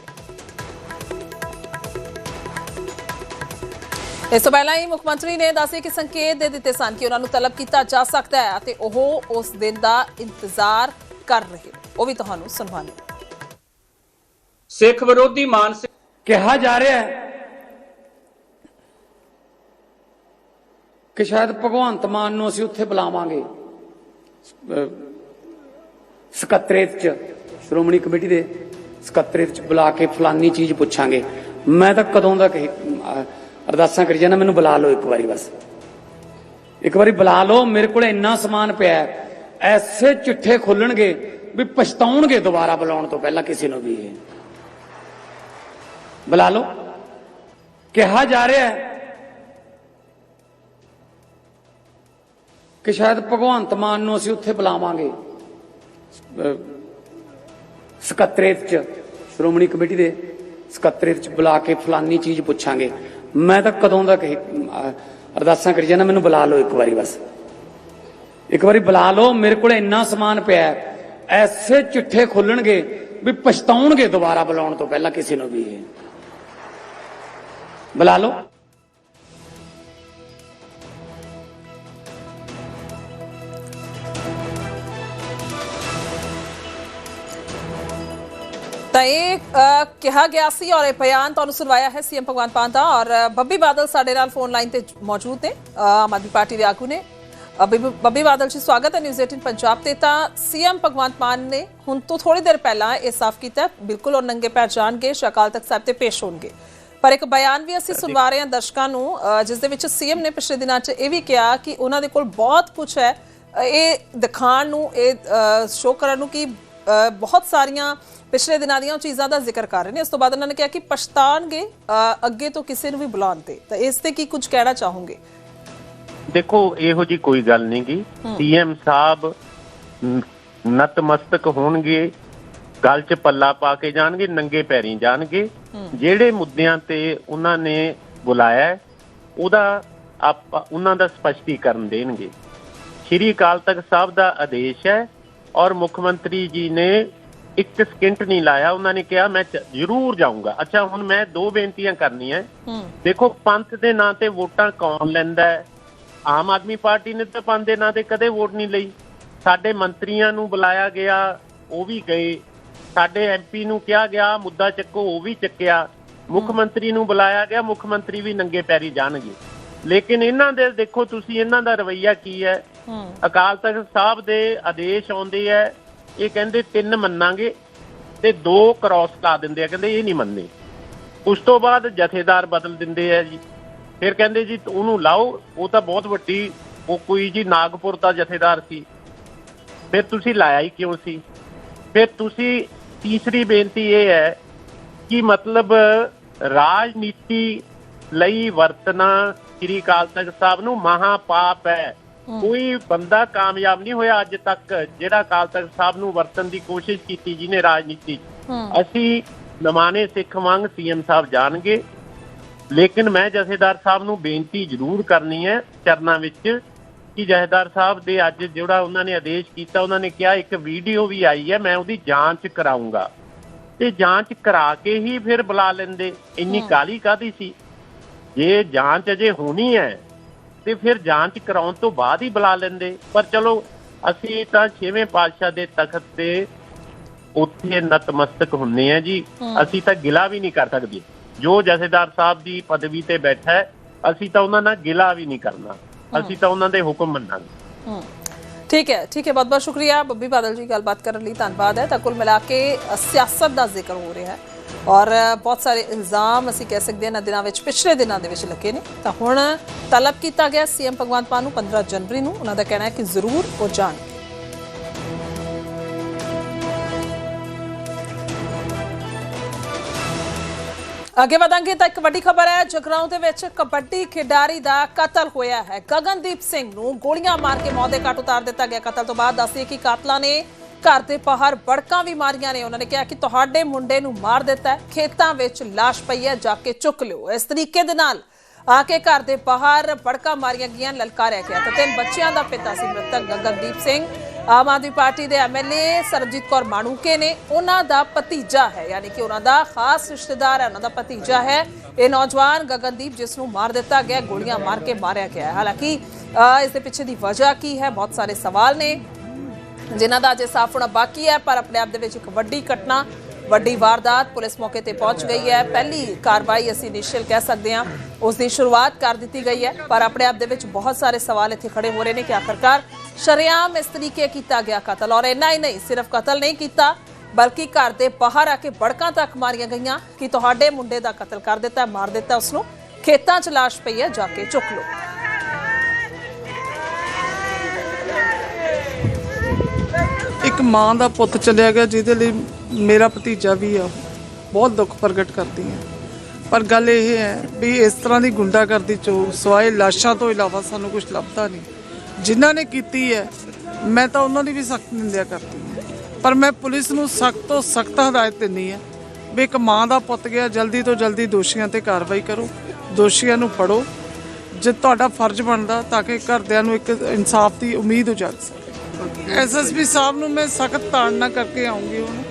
[SPEAKER 1] ਇਸ ਤੋਂ ਪਹਿਲਾਂ ਹੀ ਮੁੱਖ ਮੰਤਰੀ ਨੇ ਦੱਸਿਆ ਕਿ ਸੰਕੇਤ ਦੇ ਦਿੱਤੇ ਸਨ ਕਿ ਉਹਨਾਂ ਨੂੰ ਤਲਬ ਕੀਤਾ ਜਾ ਸਕਦਾ ਹੈ ਅਤੇ ਉਹ ਉਸ ਦਿਨ ਦਾ ਇੰਤਜ਼ਾਰ ਕਰ ਰਹੇ ਉਹ ਵੀ ਤੁਹਾਨੂੰ ਸੁਣਵਾਉਂਦੇ
[SPEAKER 5] ਸਿੱਖ ਵਿਰੋਧੀ ਮਾਨਸਿਕ
[SPEAKER 6] ਕਿਹਾ ਜਾ ਰਿਹਾ ਹੈ ਕਿ ਸ਼ਾਇਦ ਭਗਵੰਤ ਮਾਨ ਨੂੰ ਅਸੀਂ ਉੱਥੇ ਬੁਲਾਵਾਂਗੇ। ਸਕੱਤਰੇਤ ਚ, ਸ਼੍ਰੋਮਣੀ ਕਮੇਟੀ ਦੇ ਸਕੱਤਰੇਤ ਚ ਬੁਲਾ ਕੇ ਫਲਾਨੀ ਚੀਜ਼ ਪੁੱਛਾਂਗੇ। ਮੈਂ ਤਾਂ ਕਦੋਂ ਦਾ ਕਹੀ ਅਰਦਾਸਾਂ ਕਰੀ ਜਾਂਦਾ, ਮੈਨੂੰ ਬੁਲਾ ਲਓ ਇੱਕ ਵਾਰੀ ਬਸ। ਇੱਕ ਵਾਰੀ ਬੁਲਾ ਲਓ, ਮੇਰੇ ਕੋਲ ਇੰਨਾ ਸਮਾਨ ਪਿਆ ਐਸੇ ਚਿੱਠੇ ਖੁੱਲਣਗੇ ਵੀ ਪਛਤਾਉਣਗੇ ਦੁਬਾਰਾ ਬੁਲਾਉਣ ਤੋਂ ਪਹਿਲਾਂ ਕਿਸੇ ਨੂੰ ਵੀ ਇਹ। ਬੁਲਾ ਲਓ। ਕਿਹਾ ਜਾ ਰਿਹਾ ਹੈ ਕਿ ਸ਼ਾਇਦ ਭਗਵੰਤ ਮਾਨ ਨੂੰ ਅਸੀਂ ਉੱਥੇ ਬੁਲਾਵਾਂਗੇ। ਸਕੱਤਰੇਤ ਚ, ਸ਼੍ਰੋਮਣੀ ਕਮੇਟੀ ਦੇ ਸਕੱਤਰੇਤ ਚ ਬੁਲਾ ਕੇ ਫਲਾਨੀ ਚੀਜ਼ ਪੁੱਛਾਂਗੇ। ਮੈਂ ਤਾਂ ਕਦੋਂ ਦਾ ਕਹੀ ਅਰਦਾਸਾਂ ਕਰੀ ਜਾਣਾ ਮੈਨੂੰ ਬੁਲਾ ਲਓ ਇੱਕ ਵਾਰੀ ਬਸ। ਇੱਕ ਵਾਰੀ ਬੁਲਾ ਲਓ, ਮੇਰੇ ਕੋਲ ਇੰਨਾ ਸਮਾਨ ਪਿਆ ਐਸੇ ਚਿੱਠੇ ਖੋਲਣਗੇ ਵੀ ਪਛਤਾਉਣਗੇ ਦੁਬਾਰਾ ਬੁਲਾਉਣ ਤੋਂ ਪਹਿਲਾਂ ਕਿਸੇ ਨੂੰ ਵੀ ਇਹ। ਬੁਲਾ ਲਓ।
[SPEAKER 1] ਤਾਂ ਇਹ ਕਿਹਾ ਗਿਆ ਸੀ ਔਰ ਇਹ ਬਿਆਨ ਤੁਹਾਨੂੰ ਸੁਣਵਾਇਆ ਹੈ ਸੀਐਮ ਭਗਵੰਤ ਮਾਨ ਦਾ ਔਰ ਬੱਬੀ ਬਾਦਲ ਸਾਡੇ ਨਾਲ ਫੋਨ ਲਾਈਨ ਤੇ ਮੌਜੂਦ ਨੇ। ਆਮ ਆਦਮੀ ਪਾਰਟੀ ਦੇ ਆਗੂ ਨੇ। ਬੱਬੀ ਬਾਦਲ ਜੀ ਸਵਾਗਤ ਹੈ ਨਿਊਜ਼ 18 ਪੰਜਾਬ ਤੇ। ਤਾਂ ਸੀਐਮ ਭਗਵੰਤ ਮਾਨ ਨੇ ਹੁਣ ਤੋਂ ਥੋੜੀ ਦੇਰ ਪਹਿਲਾਂ ਇਹ ਸਾਫ਼ ਕੀਤਾ ਬਿਲਕੁਲ ਉਹ ਨੰਗੇ ਪੈਰ ਜਾਣਗੇ ਸ਼ਕਾਲ ਤੱਕ ਸਾਹਿਬ ਤੇ ਪੇਸ਼ ਹੋਣਗੇ। ਪਰ ਇੱਕ ਬਿਆਨ ਵੀ ਅਸੀਂ ਸੁਣਵਾ ਰਹੇ ਹਾਂ ਦਰਸ਼ਕਾਂ ਨੂੰ ਜਿਸ ਦੇ ਵਿੱਚ ਸੀਐਮ ਨੇ ਪਿਛਲੇ ਦਿਨਾਂ 'ਚ ਇਹ ਵੀ ਕਿਹਾ ਕਿ ਉਹਨਾਂ ਦੇ ਕੋਲ ਬਹੁਤ ਕੁਝ ਹੈ। ਇਹ ਦਿਖਾਣ ਨੂੰ ਇਹ ਸ਼ੋਅ ਕਰਨ ਨੂੰ ਕਿ ਬਹੁਤ ਸਾਰੀਆਂ ਪਿਛਲੇ ਦਿਨਾਂ ਦੀਆਂ ਚੀਜ਼ਾਂ ਦਾ ਜ਼ਿਕਰ ਕਰ ਰਹੇ ਨੇ। ਉਸ ਤੋਂ ਬਾਅਦ ਉਹਨਾਂ ਨੇ ਕਿਹਾ ਕਿ ਪਛਤਾਣਗੇ ਅੱਗੇ ਤੋਂ ਕਿਸੇ ਨੂੰ ਵੀ ਬੁਲਾਉਣ ਤੇ। ਤਾਂ ਇਸ ਤੇ ਕੀ ਕੁਝ ਕਹਿਣਾ ਚਾਹੋਗੇ?
[SPEAKER 8] ਦੇਖੋ ਇਹੋ ਜੀ ਕੋਈ ਗੱਲ ਨਹੀਂ ਗੀ। ਸੀਐਮ ਸਾਹਿਬ ਨਤਮਸਤਕ ਹੋਣਗੇ ਗੱਲ 'ਚ ਪੱਲਾ ਪਾ ਕੇ ਜਾਣਗੇ ਨੰਗੇ ਪੈਰੀ ਜਾਣਗੇ। ਜਿਹੜੇ ਮੁੱਦਿਆਂ ਤੇ ਉਹਨਾਂ ਨੇ ਬੁਲਾਇਆ ਉਹਦਾ ਆਪਾਂ ਉਹਨਾਂ ਦਾ ਸਪਸ਼ਟੀਕਰਨ ਦੇਣਗੇ। ਸ਼੍ਰੀ ਅਕਾਲ ਤਖਤ ਸਾਹਿਬ ਦਾ ਆਦੇਸ਼ ਹੈ ਔਰ ਮੁੱਖ ਮੰਤਰੀ ਜੀ ਨੇ ਇੱਕ ਸਕਿੰਟ ਨਹੀਂ ਲਾਇਆ। ਉਹਨਾਂ ਨੇ ਕਿਹਾ ਮੈਂ ਜ਼ਰੂਰ ਜਾਊਂਗਾ। ਅੱਛਾ ਹੁਣ ਮੈਂ ਦੋ ਬੇਨਤੀਆਂ ਕਰਨੀਆਂ। ਦੇਖੋ ਪੰਥ ਦੇ ਨਾਂ ਤੇ ਵੋਟਾਂ ਕੌਣ ਲੈਂਦਾ ਹੈ? ਆਮ ਆਦਮੀ ਪਾਰਟੀ ਨੇ ਤਾਂ ਪੰਥ ਦੇ ਨਾਂ ਤੇ ਕਦੇ ਵੋਟ ਨਹੀਂ ਲਈ। ਸਾਡੇ ਮੰਤਰੀਆਂ ਨੂੰ ਬੁਲਾਇਆ ਗਿਆ ਉਹ ਵੀ ਗਏ। ਸਾਡੇ ਐਮਪੀ ਨੂੰ ਕਿਹਾ ਗਿਆ ਮੁੱਦਾ ਚੱਕੋ ਉਹ ਵੀ ਚੱਕਿਆ। ਮੁੱਖ ਮੰਤਰੀ ਨੂੰ ਬੁਲਾਇਆ ਗਿਆ ਮੁੱਖ ਮੰਤਰੀ ਵੀ ਨੰਗੇ ਪੈਰੀ ਜਾਣਗੇ। ਲੇਕਿਨ ਇਹਨਾਂ ਦੇ ਦੇਖੋ ਤੁਸੀਂ ਇਹਨਾਂ ਦਾ ਰਵਈਆ ਕੀ ਹੈ? ਅਕਾਲ ਤਖਤ ਸਾਹਿਬ ਦੇ ਆਦੇਸ਼ ਆਉਂਦੇ ਹੈ ਇਹ ਕਹਿੰਦੇ ਤਿੰਨ ਮੰਨਾਂਗੇ ਤੇ ਦੋ ਕ੍ਰਾਸ ਲਾ ਦਿੰਦੇ ਆ, ਕਹਿੰਦੇ ਇਹ ਨਹੀਂ ਮੰਨੇ ਉਸ ਤੋਂ ਬਾਅਦ ਜਥੇਦਾਰ ਬਦਲ ਦਿੰਦੇ ਆ ਜੀ। ਫਿਰ ਕਹਿੰਦੇ ਜੀ ਉਹਨੂੰ ਲਾਓ, ਉਹ ਤਾਂ ਬਹੁਤ ਵੱਡੀ, ਉਹ ਕੋਈ ਜੀ ਨਾਗਪੁਰ ਦਾ ਜਥੇਦਾਰ ਸੀ। ਫਿਰ ਤੁਸੀਂ ਲਾਇਆ ਹੀ ਕਿਉਂ ਸੀ? ਫਿਰ ਤੁਸੀਂ ਤੀਸਰੀ ਬੇਨਤੀ ਇਹ ਹੈ ਕਿ ਮਤਲਬ ਰਾਜਨੀਤੀ ਲਈ ਵਰਤਣਾ ਸ੍ਰੀ ਅਕਾਲ ਤਖਤ ਸਾਹਿਬ ਨੂੰ ਮਹਾ ਪਾਪ ਹੈ। ਕੋਈ ਬੰਦਾ ਕਾਮਯਾਬ ਨਹੀਂ ਹੋਇਆ ਅੱਜ ਤੱਕ ਜਿਹੜਾ ਅਕਾਲ ਤਖਤ ਸਾਹਿਬ ਨੂੰ ਵਰਤਣ ਦੀ ਕੋਸ਼ਿਸ਼ ਕੀਤੀ ਜਿਹਨੇ ਰਾਜਨੀਤੀ। ਅਸੀਂ ਨਮਾਨੇ ਸਿੱਖ ਵਾਂਗ ਸੀਐਮ ਸਾਹਿਬ ਜਾਣਗੇ ਲੇਕਿਨ ਮੈਂ ਜਥੇਦਾਰ ਸਾਹਿਬ ਨੂੰ ਬੇਨਤੀ ਜ਼ਰੂਰ ਕਰਨੀ ਹੈ ਚਰਨਾਂ ਵਿੱਚ ਕਿ ਜਥੇਦਾਰ ਸਾਹਿਬ ਦੇ ਅੱਜ ਜਿਹੜਾ ਉਹਨਾਂ ਨੇ ਆਦੇਸ਼ ਕੀਤਾ ਉਹਨਾਂ ਨੇ ਕਿਹਾ ਇੱਕ ਵੀਡੀਓ ਵੀ ਆਈ ਹੈ ਮੈਂ ਉਹਦੀ ਜਾਂਚ ਕਰਾਉਂਗਾ ਤੇ ਜਾਂਚ ਕਰਾ ਕੇ ਹੀ ਫਿਰ ਬੁਲਾ ਲੈਂਦੇ। ਇੰਨੀ ਕਾਲੀ ਕਾਦੀ ਸੀ? ਜੇ ਜਾਂਚ ਅਜੇ ਹੋਣੀ ਹੈ ਤੇ ਫਿਰ ਜਾਂਚ ਕਰਾਉਣ ਤੋਂ ਬਾਅਦ ਹੀ ਬੁਲਾ ਲੈਂਦੇ। ਪਰ ਚਲੋ ਅਸੀਂ ਤਾਂ ਛੇਵੇਂ ਪਾਤਸ਼ਾਹ ਦੇ ਤਖਤ ਤੇ ਉੱਥੇ ਨਤਮਸਤਕ ਹੁੰਨੇ ਆ ਜੀ। ਅਸੀਂ ਤਾਂ ਗਿਲਾ ਵੀ ਨਹੀਂ ਕਰ ਸਕਦੇ। ਜੋ ਜਥੇਦਾਰ ਸਾਹਿਬ ਦੀ ਪਦਵੀ ਤੇ ਬੈਠਾ ਹੈ ਅਸੀਂ ਤਾਂ ਉਹਨਾਂ ਨਾਲ ਗਿਲਾ ਵੀ ਨਹੀਂ ਕਰਨਾ। ਅਸੀਂ ਤਾਂ ਉਹਨਾਂ ਦੇ ਹੁਕਮ ਮੰਨਾਂਗੇ।
[SPEAKER 1] ਠੀਕ ਹੈ ਠੀਕ ਹੈ। ਬਹੁਤ ਬਹੁਤ ਸ਼ੁਕਰੀਆ। ਬੱਬੀ ਬਾਦਲ ਜੀ ਗੱਲਬਾਤ ਕਰਨ ਲਈ ਧੰਨਵਾਦ ਹੈ। ਤਾਂ ਕੁੱਲ ਮਿਲਾ ਕੇ ਸਿਆਸਤ ਦਾ ਜ਼ਿਕਰ ਹੋ ਰਿਹਾ ਹੈ। ਔਰ ਬਹੁਤ ਸਾਰੇ ਇਲਜ਼ਾਮ ਅਸੀਂ ਕਹਿ ਸਕਦੇ ਹਾਂ ਦਿਨਾਂ ਵਿੱਚ, ਪਿਛਲੇ ਦਿਨਾਂ ਦੇ ਵਿੱਚ ਲੱਗੇ ਨੇ। ਤਾਂ ਹੁਣ ਤਲਬ ਕੀਤਾ ਗਿਆ ਸੀਐਮ ਭਗਵੰਤ ਮਾਨ ਨੂੰ 15 ਜਨਵਰੀ ਨੂੰ। ਉਹਨਾਂ ਦਾ ਕਹਿਣਾ ਹੈ ਕਿ ਜ਼ਰੂਰ ਉਹ ਜਾਣ ਅੱਗੇ ਵਧਾਂਗੇ ਤਾਂ ਇੱਕ ਵੱਡੀ ਖਬਰ ਹੈ, ਜਗਰਾਉਂ ਦੇ ਵਿੱਚ ਕਬੱਡੀ ਖਿਡਾਰੀ ਦਾ ਕਤਲ ਹੋਇਆ ਹੈ। ਗਗਨਦੀਪ ਸਿੰਘ ਨੂੰ ਗੋਲੀਆਂ ਮਾਰ ਕੇ ਮੌਤ ਦੇ ਘਾਟ ਉਤਾਰ ਦਿੱਤਾ ਗਿਆ। ਕਤਲ ਤੋਂ ਬਾਅਦ ਦੱਸਦੇ ਕਿ ਕਾਤਲਾਂ ਨੇ ਘਰ ਦੇ ਬਾਹਰ ਬੜਕਾਂ ਵੀ ਮਾਰੀਆਂ ਨੇ। ਉਹਨਾਂ ਨੇ ਕਿਹਾ ਕਿ ਤੁਹਾਡੇ ਮੁੰਡੇ ਨੂੰ ਮਾਰ ਦਿੱਤਾ ਹੈ। ਖੇਤਾਂ ਵਿੱਚ ਲਾਸ਼ ਪਈ ਹੈ ਜਾ ਕੇ ਚੁੱਕ ਲਿਓ। ਇਸ ਤਰੀਕੇ ਦੇ ਨਾਲ ਆ ਕੇ ਘਰ ਦੇ ਬਾਹਰ ਬੜਕਾਂ ਮਾਰੀਆਂ ਗਈਆਂ ਲਲਕਾਰਿਆ ਗਿਆ। ਤਾਂ ਤਿੰਨ ਬੱਚਿਆਂ ਦਾ ਪਿਤਾ ਸੀ ਮ੍ਰਿਤਕ ਗਗਨਦੀਪ ਸਿੰਘ। ਆਮ ਆਦਮੀ ਪਾਰਟੀ ਦੇ ਐਮਐਲਏ ਸਰਬਜੀਤ ਕੌਰ ਮਾਣੂਕੇ ਨੇ ਉਹਨਾਂ ਦਾ ਭਤੀਜਾ ਹੈ। ਯਾਨੀ ਕਿ ਉਹਨਾਂ ਦਾ ਖਾਸ ਰਿਸ਼ਤੇਦਾਰ ਹੈ ਉਹਨਾਂ ਦਾ ਭਤੀਜਾ ਹੈ। ਇਹ ਨੌਜਵਾਨ ਗਗਨਦੀਪ ਜਿਸ ਨੂੰ ਮਾਰ ਦਿੱਤਾ ਗਿਆ ਗੋਲੀਆਂ ਮਾਰ ਕੇ ਮਾਰਿਆ ਗਿਆ ਹਾਲਾਂਕਿ ਅ, ਇਸ ਦੇ ਪਿੱਛੇ ਦੀ ਵਜ੍ਹਾ ਕੀ ਹੈ? ਬਹੁਤ ਸਾਰੇ ਸਵਾਲ ਨੇ। ਜਿਨ੍ਹਾਂ ਦਾ ਅਜੇ ਸਾਫ਼ ਹੋਣਾ ਬਾਕੀ ਹੈ, ਪਰ ਆਪਣੇ ਆਪ ਦੇ ਵਿੱਚ ਇੱਕ ਵੱਡੀ ਘਟਨਾ, ਵੱਡੀ ਵਾਰਦਾਤ ਪੁਲਿਸ ਮੌਕੇ ਤੇ ਪਹੁੰਚ ਗਈ ਹੈ। ਪਹਿਲੀ ਕਾਰਵਾਈ ਅਸੀਂ ਇਨੀਸ਼ੀਅਲ ਕਹਿ ਸਕਦੇ ਹਾਂ, ਉਸ ਦੀ ਸ਼ੁਰੂਆਤ ਕਰ ਦਿੱਤੀ ਗਈ ਹੈ, ਪਰ ਆਪਣੇ ਆਪ ਦੇ ਵਿੱਚ ਬਹੁਤ ਸਾਰੇ ਸਵਾਲ ਇੱਥੇ ਖੜੇ ਹੋ ਰਹੇ ਨੇ ਕਿ ਆਖਰਕਾਰ ਸ਼ਰੇਆਮ ਇਸ ਤਰੀਕੇ ਕੀਤਾ ਗਿਆ ਕਤਲ। ਔਰ ਇੰਨਾ ਹੀ ਨਹੀਂ, ਸਿਰਫ ਕਤਲ ਨਹੀਂ ਕੀਤਾ, ਬਲਕਿ ਘਰ ਦੇ ਬਾਹਰ ਆ ਕੇ ਬੜਕਾਂ ਤੱਕ ਮਾਰੀਆਂ ਗਈਆਂ ਕਿ ਤੁਹਾਡੇ ਮੁੰਡੇ ਦਾ ਕਤਲ ਕਰ ਦਿੱਤਾ, ਮਾਰ ਦਿੱਤਾ ਉਸ ਨੂੰ ਖੇਤਾਂ 'ਚ ਲਾਸ਼ ਪਈ ਹੈ, ਜਾ ਕੇ ਚੁੱਕ ਲਓ।
[SPEAKER 9] ਮਾਂ ਦਾ ਪੁੱਤ ਚਲਿਆ ਗਿਆ, ਜਿਹਦੇ ਲਈ ਮੇਰਾ ਭਤੀਜਾ ਵੀ ਆ, ਬਹੁਤ ਦੁੱਖ ਪ੍ਰਗਟ ਕਰਦੀ ਹਾਂ। ਪਰ ਗੱਲ ਇਹ ਹੈ ਵੀ ਇਸ ਤਰ੍ਹਾਂ ਦੀ ਗੁੰਡਾਗਰਦੀ ਚੋਂ ਸਵਾਏ ਲਾਸ਼ਾਂ ਤੋਂ ਇਲਾਵਾ ਸਾਨੂੰ ਕੁਝ ਲੱਭਦਾ ਨਹੀਂ। ਜਿਨ੍ਹਾਂ ਨੇ ਕੀਤੀ ਹੈ, ਮੈਂ ਤਾਂ ਉਹਨਾਂ ਦੀ ਵੀ ਸਖਤ ਨਿੰਦਿਆ ਕਰਦੀ ਹਾਂ। ਪਰ ਮੈਂ ਪੁਲਿਸ ਨੂੰ ਸਖਤ ਤੋਂ ਸਖਤ ਹਦਾਇਤ ਦਿੰਦੀ ਹੈ ਵੀ ਇੱਕ ਮਾਂ ਦਾ ਪੁੱਤ ਗਿਆ, ਜਲਦੀ ਤੋਂ ਜਲਦੀ ਦੋਸ਼ੀਆਂ ਤੇ ਕਾਰਵਾਈ ਕਰੋ, ਦੋਸ਼ੀਆਂ ਨੂੰ ਫੜੋ। ਜੇ ਤੁਹਾਡਾ ਫਰਜ਼ ਬਣਦਾ ਤਾਂ ਕਿ ਘਰਦਿਆਂ ਨੂੰ ਇੱਕ ਇਨਸਾਫ ਦੀ ਉਮੀਦ ਉਜਾਗ ਸਕੇ। ਐਸਐਸਪੀ ਸਾਹਿਬ ਨੂੰ ਮੈਂ ਸਖਤ ਤਾੜਨਾ ਕਰਕੇ ਆਉਂਗੀ ਹੁਣ।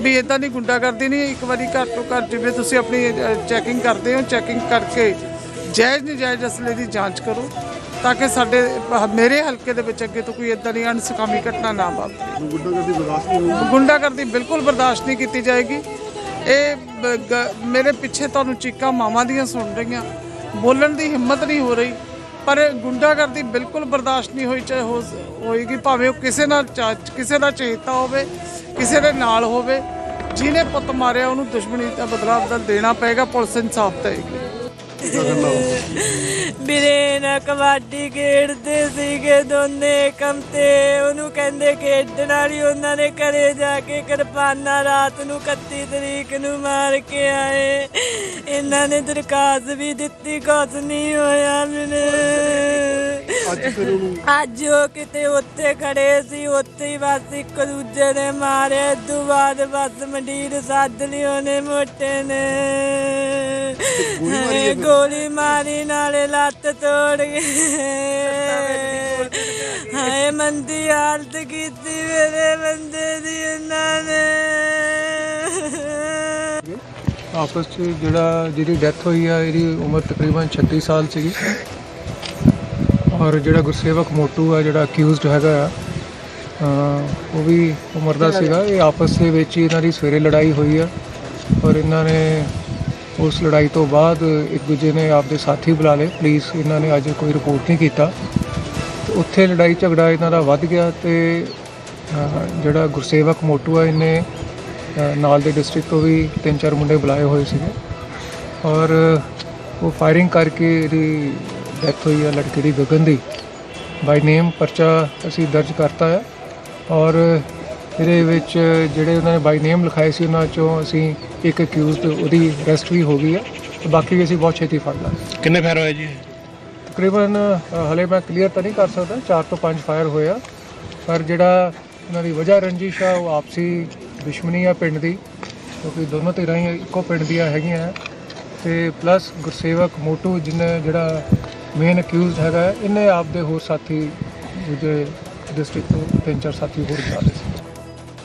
[SPEAKER 9] ਵੀ ਇਦਾਂ ਦੀ ਗੁੰਡਾਗਰਦੀ ਨਹੀਂ ਇੱਕ ਵਾਰੀ ਘਰ ਤੋਂ ਘਰ ਜਿਵੇਂ ਤੁਸੀਂ ਆਪਣੀ ਚੈਕਿੰਗ ਕਰਦੇ ਹੋ ਚੈਕਿੰਗ ਕਰਕੇ ਜਾਇਜ਼ ਨਜਾਇਜ਼ ਅਸਲੇ ਦੀ ਜਾਂਚ ਕਰੋ ਤਾਂ ਕਿ ਸਾਡੇ ਮੇਰੇ ਹਲਕੇ ਦੇ ਵਿੱਚ ਅੱਗੇ ਤੋਂ ਕੋਈ ਇਦਾਂ ਦੀ ਅਣਸਕਾਮੀ ਘਟਨਾ ਨਾ ਵਾਪਰੇ। ਗੁੰਡਾਗਰਦੀ ਬਿਲਕੁਲ ਬਰਦਾਸ਼ਤ ਨਹੀਂ ਕੀਤੀ ਜਾਏਗੀ। ਇਹ ਮੇਰੇ ਪਿੱਛੇ ਤੁਹਾਨੂੰ ਚੀਕਾਂ ਮਾਵਾਂ ਦੀਆਂ ਸੁਣ ਰਹੀਆਂ। ਬੋਲਣ ਦੀ ਹਿੰਮਤ ਨਹੀਂ ਹੋ ਰਹੀ। ਪਰ ਗੁੰਡਾਗਰਦੀ ਬਿਲਕੁਲ ਬਰਦਾਸ਼ਤ ਨਹੀਂ ਹੋਈ, ਚਾਹੇ ਹੋ ਹੋਏਗੀ, ਭਾਵੇਂ ਉਹ ਕਿਸੇ ਨਾਲ ਚਾ- ਕਿਸੇ ਦਾ ਚੇਤਾ ਹੋਵੇ, ਕਿਸੇ ਦੇ ਨਾਲ ਹੋਵੇ। ਜਿਹਨੇ ਪੁੱਤ ਮਾਰਿਆ, ਉਹਨੂੰ ਦੁਸ਼ਮਣੀ ਦਾ ਬਦਲਾ ਬਦਲ ਦੇਣਾ ਪਏਗਾ, ਪੁਲਿਸ ਇਨਸਾਫ ਦੇਵੇਗੀ। [laughs]
[SPEAKER 10] ਵੀਰੇ ਨਾ ਕਬੱਡੀ ਖੇਡਦੇ ਸੀਗੇ ਦੋਨੇ ਕੰਮ ਤੇ। ਉਹਨੂੰ ਕਹਿੰਦੇ ਖੇਡਣ ਵਾਲੀ ਉਹਨਾਂ ਦੇ ਘਰੇ ਜਾ ਕੇ ਕਿਰਪਾਨਾ ਰਾਤ ਨੂੰ 31 ਤਰੀਕ ਨੂੰ ਮਾਰ ਕੇ ਆਏ। ਇਹਨਾਂ ਨੇ ਦਰਖਾਸਤ ਵੀ ਦਿੱਤੀ ਕੁਝ ਨਹੀਂ ਹੋਇਆ ਮੇਰੇ ਅੱਜ ਉਹ ਕਿਤੇ ਉੱਥੇ ਖੜੇ ਸੀ ਉੱਥੇ ਹੀ ਬਸ ਇੱਕ ਦੂਜੇ ਨੇ ਮਾਰੇ ਤੋਂ ਬਾਅਦ ਬਸ ਮੰਡੀਰ ਸੱਦ ਲਈ ਉਹਨੇ ਮੋਟੇ ਨੇ। ਗੋਲੀ ਮਾਰੀ ਨਾਲੇ ਲੱਤ ਤੋੜ ਗਏ ਹਾਏ ਮੰਦੀ ਹਾਲਤ ਕੀਤੀ ਮੇਰੇ ਬੰਦੇ ਦੀ ਇਹਨਾਂ ਨੇ।
[SPEAKER 11] ਆਪਸ 'ਚ ਜਿਹੜਾ ਜਿਹਦੀ ਡੈਥ ਹੋਈ ਆ ਇਹਦੀ ਉਮਰ ਤਕਰੀਬਨ 36 ਸਾਲ ਸੀਗੀ। ਔਰ ਜਿਹੜਾ ਗੁਰਸੇਵਕ ਮੋਟੂ ਆ ਜਿਹੜਾ ਅਕਿਊਜ਼ਡ ਹੈਗਾ ਆ ਅਹ ਉਹ ਵੀ ਉਮਰ ਦਾ ਸੀਗਾ। ਇਹ ਆਪਸ ਦੇ ਵਿੱਚ ਹੀ ਇਹਨਾਂ ਦੀ ਸਵੇਰੇ ਲੜਾਈ ਹੋਈ ਆ। ਔਰ ਇਹਨਾਂ ਨੇ ਉਸ ਲੜਾਈ ਤੋਂ ਬਾਅਦ ਇੱਕ ਦੂਜੇ ਨੇ ਆਪਦੇ ਸਾਥੀ ਬੁਲਾ ਲਏ। ਪੁਲਿਸ ਇਹਨਾਂ ਨੇ ਅੱਜ ਕੋਈ ਰਿਪੋਰਟ ਨਹੀਂ ਕੀਤਾ। ਤੇ ਉੱਥੇ ਲੜਾਈ ਝਗੜਾ ਇਹਨਾਂ ਦਾ ਵੱਧ ਗਿਆ ਤੇ ਜਿਹੜਾ ਗੁਰਸੇਵਕ ਮੋਟੂ ਆ, ਇਹਨੇ ਨਾਲ ਦੇ ਡਿਸਟ੍ਰਿਕਟ ਤੋਂ ਵੀ ਤਿੰਨ ਚਾਰ ਮੁੰਡੇ ਬੁਲਾਏ ਹੋਏ ਸੀਗੇ। ਔਰ ਉਹ ਫਾਇਰਿੰਗ ਕਰਕੇ ਇਹਦੀ ਡੈਥ ਹੋਈ ਆ ਲੜਕੀ ਦੀ ਗਗਨ ਦੀ। ਬਾਈ ਨੇਮ ਪਰਚਾ ਅਸੀਂ ਦਰਜ ਕਰਤਾ ਹੈ। ਔਰ ਇਹਦੇ ਵਿੱਚ ਜਿਹੜੇ ਉਹਨਾਂ ਨੇ ਬਾਈ ਨੇਮ ਲਿਖਾਏ ਸੀ ਉਹਨਾਂ ਚੋਂ ਅਸੀਂ ਇੱਕ ਅਕਿਊਜ਼ਡ ਉਹਦੀ ਅਰੈਸਟ ਵੀ ਹੋ ਗਈ ਹੈ ਤੇ ਬਾਕੀ ਵੀ ਅਸੀਂ ਬਹੁਤ ਛੇਤੀ ਫੜ ਲਾਂਗੇ।
[SPEAKER 12] ਕਿੰਨੇ ਫੈਰ ਹੋਏ ਜੀ?
[SPEAKER 11] ਤਕਰੀਬਨ ਹਲੇ ਮੈਂ ਕਲੀਅਰ ਤਾਂ ਨਹੀਂ ਕਰ ਸਕਦਾ 4 ਤੋਂ 5 ਫਾਇਰ ਹੋਇਆ ਪਰ ਜਿਹੜਾ ਉਹਨਾਂ ਦੀ ਵਜ੍ਹਾ ਰੰਜਿਸ਼ ਆ ਉਹ ਆਪਸੀ ਦੁਸ਼ਮਣੀ ਆ ਪਿੰਡ ਦੀ ਕਿਉਂਕਿ ਦੋਨੋਂ ਧਿਰਾਂ ਹੀ ਇੱਕੋ ਪਿੰਡ ਦੀਆਂ ਹੈਗੀਆਂ ਤੇ ਪਲੱਸ ਗੁਰਸੇਵਕ ਮੋਟੂ ਜਿਹਨੇ ਜਿਹੜਾ ਮੇਨ ਅਕਿਊਜ਼ਡ ਹੈਗਾ ਇਹਨੇ ਆਪਦੇ ਹੋਰ ਸਾਥੀ ਦੂਜੇ ਡਿਸਟ੍ਰਿਕਟ ਤੋਂ ਤਿੰਨ ਚਾਰ ਸਾਥੀ ਹੋਰ ਸੀ।